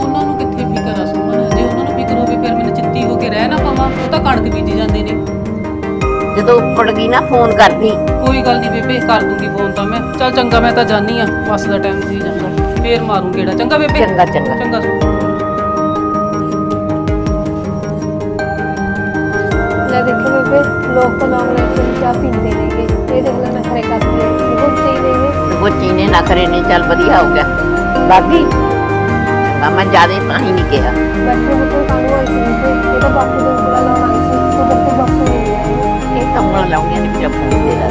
ਉਹਨਾਂ ਨੂੰ ਕਿੱਥੇ ਫਿਕਰ ਆ ਸੁਮਨ? ਜੇ ਉਹਨਾਂ ਨੂੰ ਫਿਕਰ ਹੋਵੇ ਫਿਰ ਮੈਨੂੰ ਚਿੱਤੀ ਹੋ ਕੇ ਰਹਿ ਨਾ ਪਾਵਾਂ। ਉਹ ਤਾਂ ਕਣਕ ਬੀਜੀ ਜਾਂਦੇ ਨੇ। ਜਦੋਂ ਉੱਪੜ ਗਈ ਨਾ ਫੋਨ ਕਰਦੀ। ਕੋਈ ਗੱਲ ਨਹੀਂ ਬੇਬੇ ਕਰ ਦੂੰਗੀ ਫੋਨ ਤਾਂ ਮੈਂ। ਚੱਲ ਚੰਗਾ ਮੈਂ ਤਾਂ ਜਾਨੀ ਆ ਬੱਸ ਦਾ ਟਾਈਮ ਸੀ ਜਾਂਦਾ। ਫੇਰ ਮਾਰੂੰ ਗੇੜਾ। ਚੰਗਾ ਬੇਬੇ। ਚੰਗਾ ਚੰਗਾ। ਚੰਗਾ ਲੈ ਦੇਖੋ ਬੇਬੇ ਲੋਕ ਤਾਂ ਲੌਂਗ ਲੈ ਕੇ ਚਾਹ ਪੀਂਦੇ ਨੇਗੇ। ਇਹ ਦੇਖ ਲੈ ਨਖਰੇ ਕਰਦੇ ਨੇ ਬਹੁਤ ਸਹੀ ਨੇਗੇ ਬੱਚੀ ਨੇ ਨਖਰੇ ਨੇ। ਚੱਲ ਵਧੀਆ ਹੋ ਗਿਆ। ਬਾਗੀ ਚੰਗਾ ਮੈਂ ਜਿਆਦੇ ਤਾਂ ਹੀ ਨਹੀਂ ਕਿਹਾ। ਬੈਠੇ ਬੁੱਤੇ ਕਾਹਨੂੰ ਆਈ ਸੀ ਬੇਬੇ। ਇਹ ਤਾਂ ਬਾਪੂ ਦੇ ਉਂਗਲਾ ਲਾਉਣ ਆਈ ਸੀ ਉਹ ਬੱਤੇ ਬਾਪੂ ਨਹੀਂ ਆਇਆ ਇਹ ਤਾਂ ਉਂਗਲਾਂ ਲਾਉਣੀਆਂ ਨੇ ਮੇਰਾ ਫੋਨ ਤੇ ਲਾ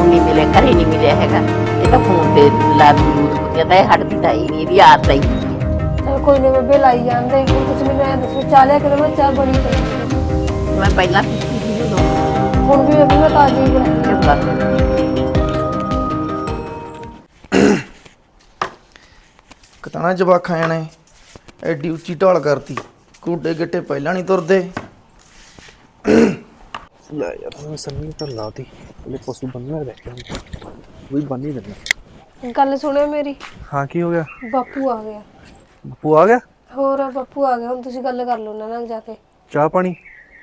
ਉਹ ਨਹੀਂ ਮਿਲੇ ਘਰੇ ਨਹੀਂ ਮਿਲਿਆ ਹੈਗਾ। ਇਹ ਤਾਂ ਫੋਨ ਤੇ ਲਾ ਦੂਤ ਕਹਿੰਦਾ ਇਹ ਹਟਦੀ ਤਾਂ ਹੀ ਨਹੀਂ ਇਹਦੀ ਆਦਤ ਹੀ। ਚਲ ਕੋਈ ਨਾ ਬੇਬੇ ਲਾਈ ਜਾਂਦੇ। ਤੁਸੀਂ ਮੈਨੂੰ ਐ ਦੱਸੋ ਚਾਹ ਲਿਆ ਮੈਂ ਚਾਹ ਬਣੀ ਪਈ ਮੈਂ ਪਹਿਲਾਂ ਪੀਤੀ ਸੀ ਉਦੋਂ ਹੁਣ ਵੀ ਬੇਬੇ ਮੈਂ ਤਾਜ਼ੀ ਹੀ। ਬਣਾਈ ਜਵਾਕ ਆਇਆ ਨੇ ਐਡੀ ਉੱਚੀ ਢਾਲ ਕਰਤੀ। ਕੂਡੇ ਗਿੱਟੇ ਪਹਿਲਾਂ ਨਹੀਂ ਤੁਰਦੇ। ਲੈ ਯਾਰ ਮੈਂ ਸੰਨੀ ਤਾਂ ਲਾਤੀ। ਇਹ ਪਸ਼ੂ ਬੰਨਣਾ ਰਹਿ ਗਿਆ ਵੀ ਬੰਨ ਹੀ ਦੇਣਾ ਗੱਲ ਸੁਣਿਓ ਮੇਰੀ। ਹਾਂ ਕੀ ਹੋ ਗਿਆ? ਬਾਪੂ ਆ ਗਿਆ। ਬੱਪੂ ਆ ਗਿਆ? ਹੋਰ ਬਾਪੂ ਆ ਗਿਆ ਹੁਣ ਤੁਸੀਂ ਗੱਲ ਕਰ ਲਓ ਉਹਨਾਂ ਨਾਲ ਜਾ ਕੇ। ਚਾਹ ਪਾਣੀ?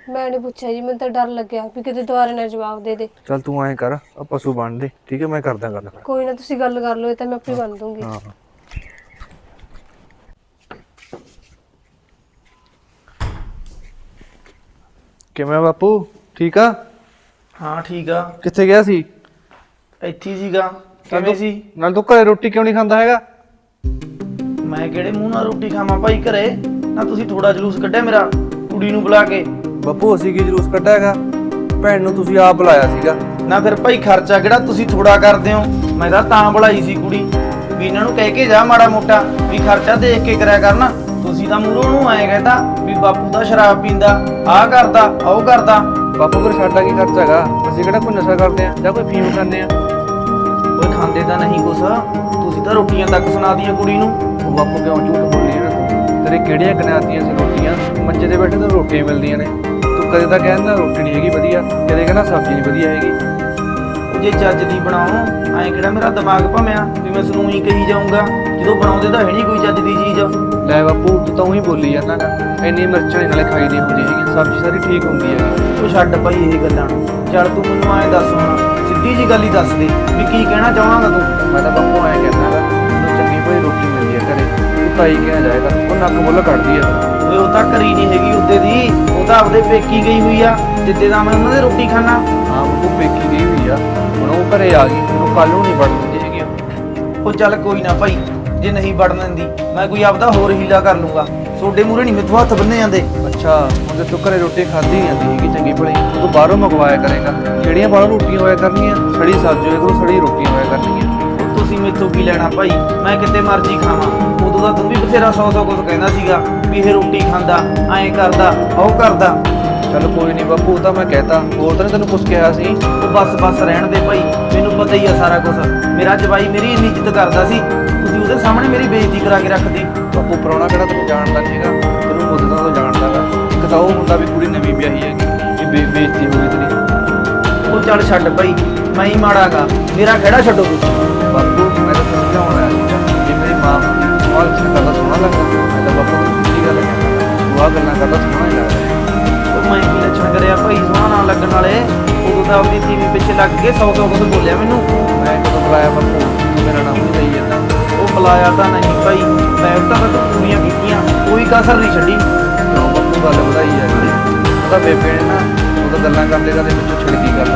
ਮੈਂ ਨਹੀਂ ਪੁੱਛਿਆ ਜੀ ਮੈਨੂੰ ਤਾਂ ਡਰ ਲੱਗਿਆ ਵੀ ਕਿਤੇ ਦੁਬਾਰਾ ਨਾ ਜਵਾਬ ਦੇ ਦੇ। ਚੱਲ ਤੂੰ ਐਂ ਕਰ ਆ ਪਸ਼ੂ ਬੰਨ ਦੇ ਠੀਕ ਹੈ ਮੈਂ ਕਰਦਾ ਗੱਲ। ਫਿਰ ਕੋਈ ਨਾ ਤੁਸੀਂ ਗੱਲ ਕਰ ਲਓ ਇਹ ਤਾਂ ਮੈਂ ਆਪੇ ਬੰਨ ਦੂੰਗੀ। ਹਾਂ ਕਿਵੇਂ ਆ ਬਾਪੂ? ਠੀਕ ਆ? ਹਾਂ ਠੀਕ ਆ। ਕਿੱਥੇ ਗਿਆ ਸੀ? ਇੱਥੇ ਹੀ ਸੀਗਾ ਕਿਵੇਂ ਸੀ। ਨਾਲ ਤੂੰ ਘਰੇ ਰੋਟੀ ਕਿਉਂ ਨਹੀਂ ਖਾਂਦਾ ਹੈਗਾ? ਮੈਂ ਕਿਹੜੇ ਮੂੰਹ ਨਾਲ ਰੋਟੀ ਖਾਵਾਂ ਭਾਈ ਘਰੇ? ਨਾ ਤੁਸੀਂ ਥੋੜਾ ਜਲੂਸ ਕੱਢਿਆ ਮੇਰਾ ਕੁੜੀ ਨੂੰ ਬੁਲਾ ਕੇ। ਬਾਪੂ ਅਸੀਂ ਕੀ ਜਲੂਸ ਕੱਢਿਆ ਹੈਗਾ ਭੈਣ ਨੂੰ ਤੁਸੀਂ ਆਪ ਬੁਲਾਇਆ ਸੀਗਾ। ਨਾ ਫਿਰ ਭਾਈ ਖਰਚਾ ਕਿਹੜਾ ਤੁਸੀਂ ਥੋੜਾ ਕਰਦੇ ਹੋ? ਮੈਂ ਤਾਂ ਤਾਂ ਬੁਲਾਈ ਸੀ ਕੁੜੀ। ਵੀ ਇਹਨਾਂ ਨੂੰ ਕਹਿ ਕੇ ਜਾ ਮਾੜਾ ਮੋਟਾ ਵੀ ਖਰਚਾ ਦੇਖ ਕੇ ਕਰਿਆ ਕਰਨਾ। ਤੁਸੀਂ ਤਾਂ ਮੂਹਰੋਂ ਨੂੰ ਆਏ ਕਹਿੰਦਾ ਵੀ ਬਾਪੂ ਦਾ ਸ਼ਰਾਬ ਪੀਂਦਾ ਆਹ ਕਰਦਾ ਉਹ ਕਰਦਾ। ਬਾਪੂ ਫਿਰ ਸਾਡਾ ਕੀ ਖਰਚਾ ਹੈਗਾ? ਅਸੀਂ ਕਿਹੜਾ ਕੋਈ ਨਸ਼ਾ ਕਰਦੇ ਆ ਜਾਂ ਕੋਈ ਫੀਮ ਖਾਂਦੇ ਆ? ਕੋਈ ਖਾਂਦੇ ਤਾਂ ਨਹੀਂ ਕੁਛ। ਤੁਸੀਂ ਤਾਂ ਰੋਟੀਆਂ ਤੱਕ ਸੁਣਾਦੀਆਂ ਕੁੜੀ ਨੂੰ। ਉਹ ਬਾਪੂ ਕਿਉਂ ਝੂਠ ਬੋਲੀ ਨਾ ਤੇਰੇ ਕਿਹੜੀਆਂ ਕਨਾਤੀਆਂ ਸੀ ਰੋਟੀਆਂ? ਮੰਜੇ ਤੇ ਬੈਠੇ ਤਾਂ ਰੋਟੀਆਂ ਮਿਲਦੀਆਂ ਨੇ। ਕਦੇ ਤਾਂ ਕਹਿੰਦਾ ਰੋਟੀ ਨਹੀਂ ਹੈਗੀ ਵਧੀਆ ਕਦੇ ਕਹਿੰਦਾ ਸਬਜ਼ੀ ਨਹੀਂ ਵਧੀਆ ਹੈਗੀ। ਜੇ ਚੱਜ ਦੀ ਬਣਾਓ ਐਂ ਕਿਹੜਾ ਮੇਰਾ ਦਿਮਾਗ ਭਮਿਆ ਵੀ ਮੈਂ ਸਨੂੰ ਹੀ ਕਹੀ ਜਾਊਂਗਾ ਜਦੋਂ ਬਣਾਉਂਦੇ ਤਾਂ ਹੈ ਨਹੀਂ ਕੋਈ ਚੱਜ ਦੀ ਚੀਜ਼। ਲੈ ਬਾਪੂ ਤੂੰ ਤਾਂ ਉਹੀ ਬੋਲੀ ਜਾਂਦਾ ਗਾ ਇੰਨੀ ਮਿਰਚਾਂ ਨਹੀਂ ਨਾਲੇ ਖਾਈ ਦੀ ਹੁੰਦੀ ਹੈਗੀ ਸਬਜ਼ੀ ਸਾਰੀ ਠੀਕ ਹੁੰਦੀ ਹੈਗੀ। ਉਹ ਛੱਡ ਭਾਈ ਇਹ ਗੱਲਾਂ ਨੂੰ। ਚੱਲ ਤੂੰ ਮੈਨੂੰ ਐਂ ਦੱਸ ਹੁਣ ਸਿੱਧੀ ਜੀ ਗੱਲ ਹੀ ਦੱਸ ਦੇ ਵੀ ਕੀ ਕਹਿਣਾ ਚਾਹਵਾਂਗਾ ਤੂੰ? ਮੈਂ ਤਾਂ ਬਾਪੂ ਐਂ ਕਹਿੰਦਾ ਭਲੀ ਰੋਟੀ ਮਿਲਦੀ ਹੈ ਘਰੇ ਤੂੰ ਤਾਈ ਕਿਹਾ ਜਾਏਗਾ ਉਹ ਨੱਕ ਮੁੱਲ ਕੱਢਦੀ ਹੈ ਓਏ ਉਹ ਤਾਂ ਘਰੀ ਨਹੀਂ ਹੈਗੀ ਉੱਦੇ ਦੀ ਉਹ ਤਾਂ ਆਪਦੇ ਪੇਕੀ ਗਈ ਹੋਈ ਆ ਜਿੱਦੇ ਦਾ ਮੈਂ ਉਹਨਾਂ ਦੇ ਰੋਟੀ ਖਾਣਾ ਹਾਂ ਬਾਪੂ ਪੇਕੀ ਗਈ ਹੋਈ ਆ ਹੁਣ ਉਹ ਘਰੇ ਆ ਗਈ ਤੈਨੂੰ ਕੱਲ ਨੂੰ ਨਹੀਂ ਵੜਨ ਦਿੰਦੀ ਹੈਗੀ ਉਹ। ਉਹ ਚੱਲ ਕੋਈ ਨਾ ਭਾਈ ਜੇ ਨਹੀਂ ਵੜਨ ਦਿੰਦੀ ਮੈਂ ਕੋਈ ਆਪਦਾ ਹੋਰ ਹੀਲਾ ਕਰ ਲੂੰਗਾ। ਤੁਹਾਡੇ ਮੂਹਰੇ ਨਹੀਂ ਮੇਥੋਂ ਹੱਥ ਬੰਨੇ ਜਾਂਦੇ। ਅੱਛਾ ਹੁਣ ਜੇ ਤੂੰ ਘਰੇ ਰੋਟੀ ਖਾਧੀ ਨਹੀਂ ਜਾਂਦੀ ਹੈਗੀ ਚੰਗੀ ਭਲੀ ਤੂੰ ਬਾਹਰੋਂ ਮੰਗਵਾਇਆ ਕਰੇਗਾ। ਕਿਹੜੀਆਂ ਬਾਹਰੋਂ ਰੋਟੀਆਂ ਹੋਇਆ ਕਰਨੀਆਂ? ਸੜੀ ਸਬਜ਼ੀ ਹੋਇਆ ਕਰੂ ਸੜੀ ਰੋਟੀ ਹੋਇਆ ਕਰਨੀਆਂ। ਉਹ ਤੁਸੀਂ ਮੇਥੋਂ ਕੀ ਲੈਣਾ ਭਾਈ? ਮੈਂ ਕਿਤੇ ਮਰਜ਼ੀ ਖਾਵਾਂ। ਉਦੋਂ ਤਾਂ ਤੂੰ ਵੀ ਬਥੇਰਾ ਸੌ ਸੌ ਕੁਝ ਕਹਿੰਦਾ ਸੀਗਾ ਵੀ ਇਹ ਰੋਟੀ ਖਾਂਦਾ, ਐਂ ਕਰਦਾ, ਉਹ ਕਰਦਾ। ਚੱਲ ਕੋਈ ਨਹੀਂ ਬਾਪੂ, ਉਹ ਤਾਂ ਮੈਂ ਕਹਿਤਾ। ਹੋਰ ਤਾਂ ਨੀ ਤੈਨੂੰ ਕੁਝ ਕਿਹਾ ਸੀ। ਉਹ ਬਸ ਬਸ ਰਹਿਣ ਦੇ ਭਾਈ, ਮੈਨੂੰ ਪਤਾ ਹੀ ਆ ਸਾਰਾ ਕੁਝ ਮੇਰਾ ਜਵਾਈ ਮੇਰੀ ਇੰਨੀ ਇੱਜ਼ਤ ਕਰਦਾ ਸੀ। ਤੁਸੀਂ ਉਹਦੇ ਸਾਹਮਣੇ ਮੇਰੀ ਬੇਇੱਜ਼ਤੀ ਕਰਾ ਕੇ ਰੱਖਦੀ ਬਾਪੂ, ਪ੍ਰਾਹੁਣਾ ਕਿਹੜਾ ਤੈਨੂੰ ਜਾਣਦਾ ਨਹੀਂ ਹੈਗਾ ਤੈਨੂੰ ਮੁੱਦਤਾਂ ਤੋਂ ਜਾਣਦਾਗਾ ਇੱਕ ਤਾਂ ਉਹ ਹੁੰਦਾ ਵੀ ਕੁੜੀ ਨਵੀਂ ਵਿਆਹੀ ਹੈਗੀ। ਕਿ ਬੇ, ਬੇਇੱਜ਼ਤੀ ਹੋ ਗਈ ਤੇਰੀ। ਉਹ ਚੱਲ ਛੱਡ ਭਾਈ, ਮੈਂ ਹੀ ਮਾੜਾਗਾ ਮੇਰਾ ਖੜਾ ਛੱਡੋ ਤੁਸੀਂ ਬਾਪੂ ਮੈਂ ਤਾਂ ਸਮਝਾਉਣ ਆਇਆ ਸੀਗਾ ਜੇ ਮੇਰੀ ਮਾਂ ਸਵਾਲ ਇਸ ਕਰਦਾ ਸੋਹਣਾ ਲੱਗਦਾ। ਮੈਂ ਤਾਂ ਬਾਪੂ ਨੂੰ ਸਿੱਧੀ ਗੱਲ ਕਹਿੰਦਾ ਤੂੰ ਆਹ ਗੱਲਾਂ ਕਰਦਾ ਸੋਹਣਾ ਹੀ ਲੱਗਦਾ। ਉਹ ਮੈਂ ਕੀ ਲੱਛਣ ਕਰਿਆ ਭਾਈ ਸੋਹਣਾ ਨਾ ਲੱਗਣ ਵਾਲੇ। ਉਦੋਂ ਤਾਂ ਆਪਣੀ ਤੀਵੀਂ ਪਿੱਛੇ ਲੱਗ ਕੇ ਸੌ ਸੌ ਕੁਝ ਬੋਲਿਆ ਮੈਨੂੰ। ਮੈਂ ਕਦੋਂ ਬੁਲਾਇਆ ਬਾਪੂ? ਮੇਰਾ ਨਾਮ ਨਹੀਂ ਲਈ ਜਾਂਦਾ। ਉਹ ਬੁਲਾਇਆ ਤਾਂ ਨਹੀਂ ਭਾਈ ਮੈਂ ਤਾਂ ਤਾਂ ਪੂਰੀਆਂ ਕੀਤੀਆਂ ਕੋਈ ਕਸਰ ਨਹੀਂ ਛੱਡੀ। ਕਿਉਂ ਬਾਪੂ ਗੱਲ ਵਧਾਈ ਜਾਂਦੀ ਉਹਦਾ ਬੇਬੇ ਨੇ ਨਾ ਉਹਦਾ ਗੱਲਾਂ ਕਰਦੇ ਕਰਦੇ ਵਿੱਚੋਂ ਛਿੜਕੀ ਗੱਲ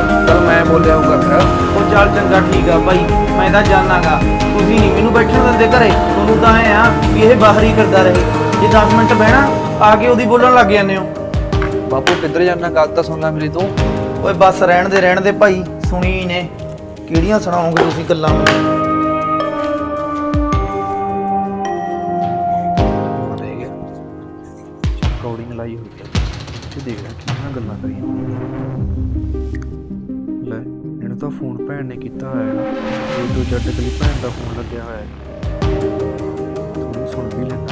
ਬੋਲਿਆ ਉਹ ਕਰ ਉਹ ਚੱਲ ਚੰਗਾ ਠੀਕ ਆ ਭਾਈ ਮੈਂ ਤਾਂ ਜਾਣਾਗਾ। ਤੁਸੀਂ ਨਹੀਂ ਮੈਨੂੰ ਬੈਠਣ ਦਿੰਦੇ ਘਰੇ ਤੁਹਾਨੂੰ ਤਾਂ ਐ ਆ ਵੀ ਇਹ ਬਾਹਰ ਹੀ ਕਰਦਾ ਰਹੇ। ਜੇ 10 ਮਿੰਟ ਬਹਿਣਾ ਆ ਕੇ ਉਹਦੀ ਬੋਲਣ ਲੱਗ ਜਾਂਦੇ ਹੋ। ਬਾਪੂ ਕਿੱਧਰ ਜਾਣਾ? ਗੱਲ ਤਾਂ ਸੁਣ ਲੈ ਮੇਰੀ ਤੂੰ। ਓਏ ਬਸ ਰਹਿਣ ਦੇ ਰਹਿਣ ਦੇ ਭਾਈ ਸੁਣੀ ਨੇ। ਕਿਹੜੀਆਂ ਸੁਣਾਓਗੇ ਤੁਸੀਂ ਗੱਲਾਂ? ਰਿਕਾਰਡਿੰਗ ਲਾਈ ਹੋਈ ਹੈ। ਤੇ ਦੇਖ ਰਿਹਾ ਕਿੰਨੀਆਂ ਗੱਲਾਂ ਕਰੀਆਂ। ਇਹਨੂੰ ਤਾਂ ਫੋਨ ਭੈਣ ਨੇ ਕੀਤਾ ਹੋਇਆ ਹੈ ਇਹ ਤੋਂ ਜੱਟ ਕਲੀ ਭੈਣ ਦਾ ਫੋਨ ਲੱਗਿਆ ਹੋਇਆ ਹੈ। ਥੋੜੀ ਸੁਣ ਵੀ ਲੈਣਾ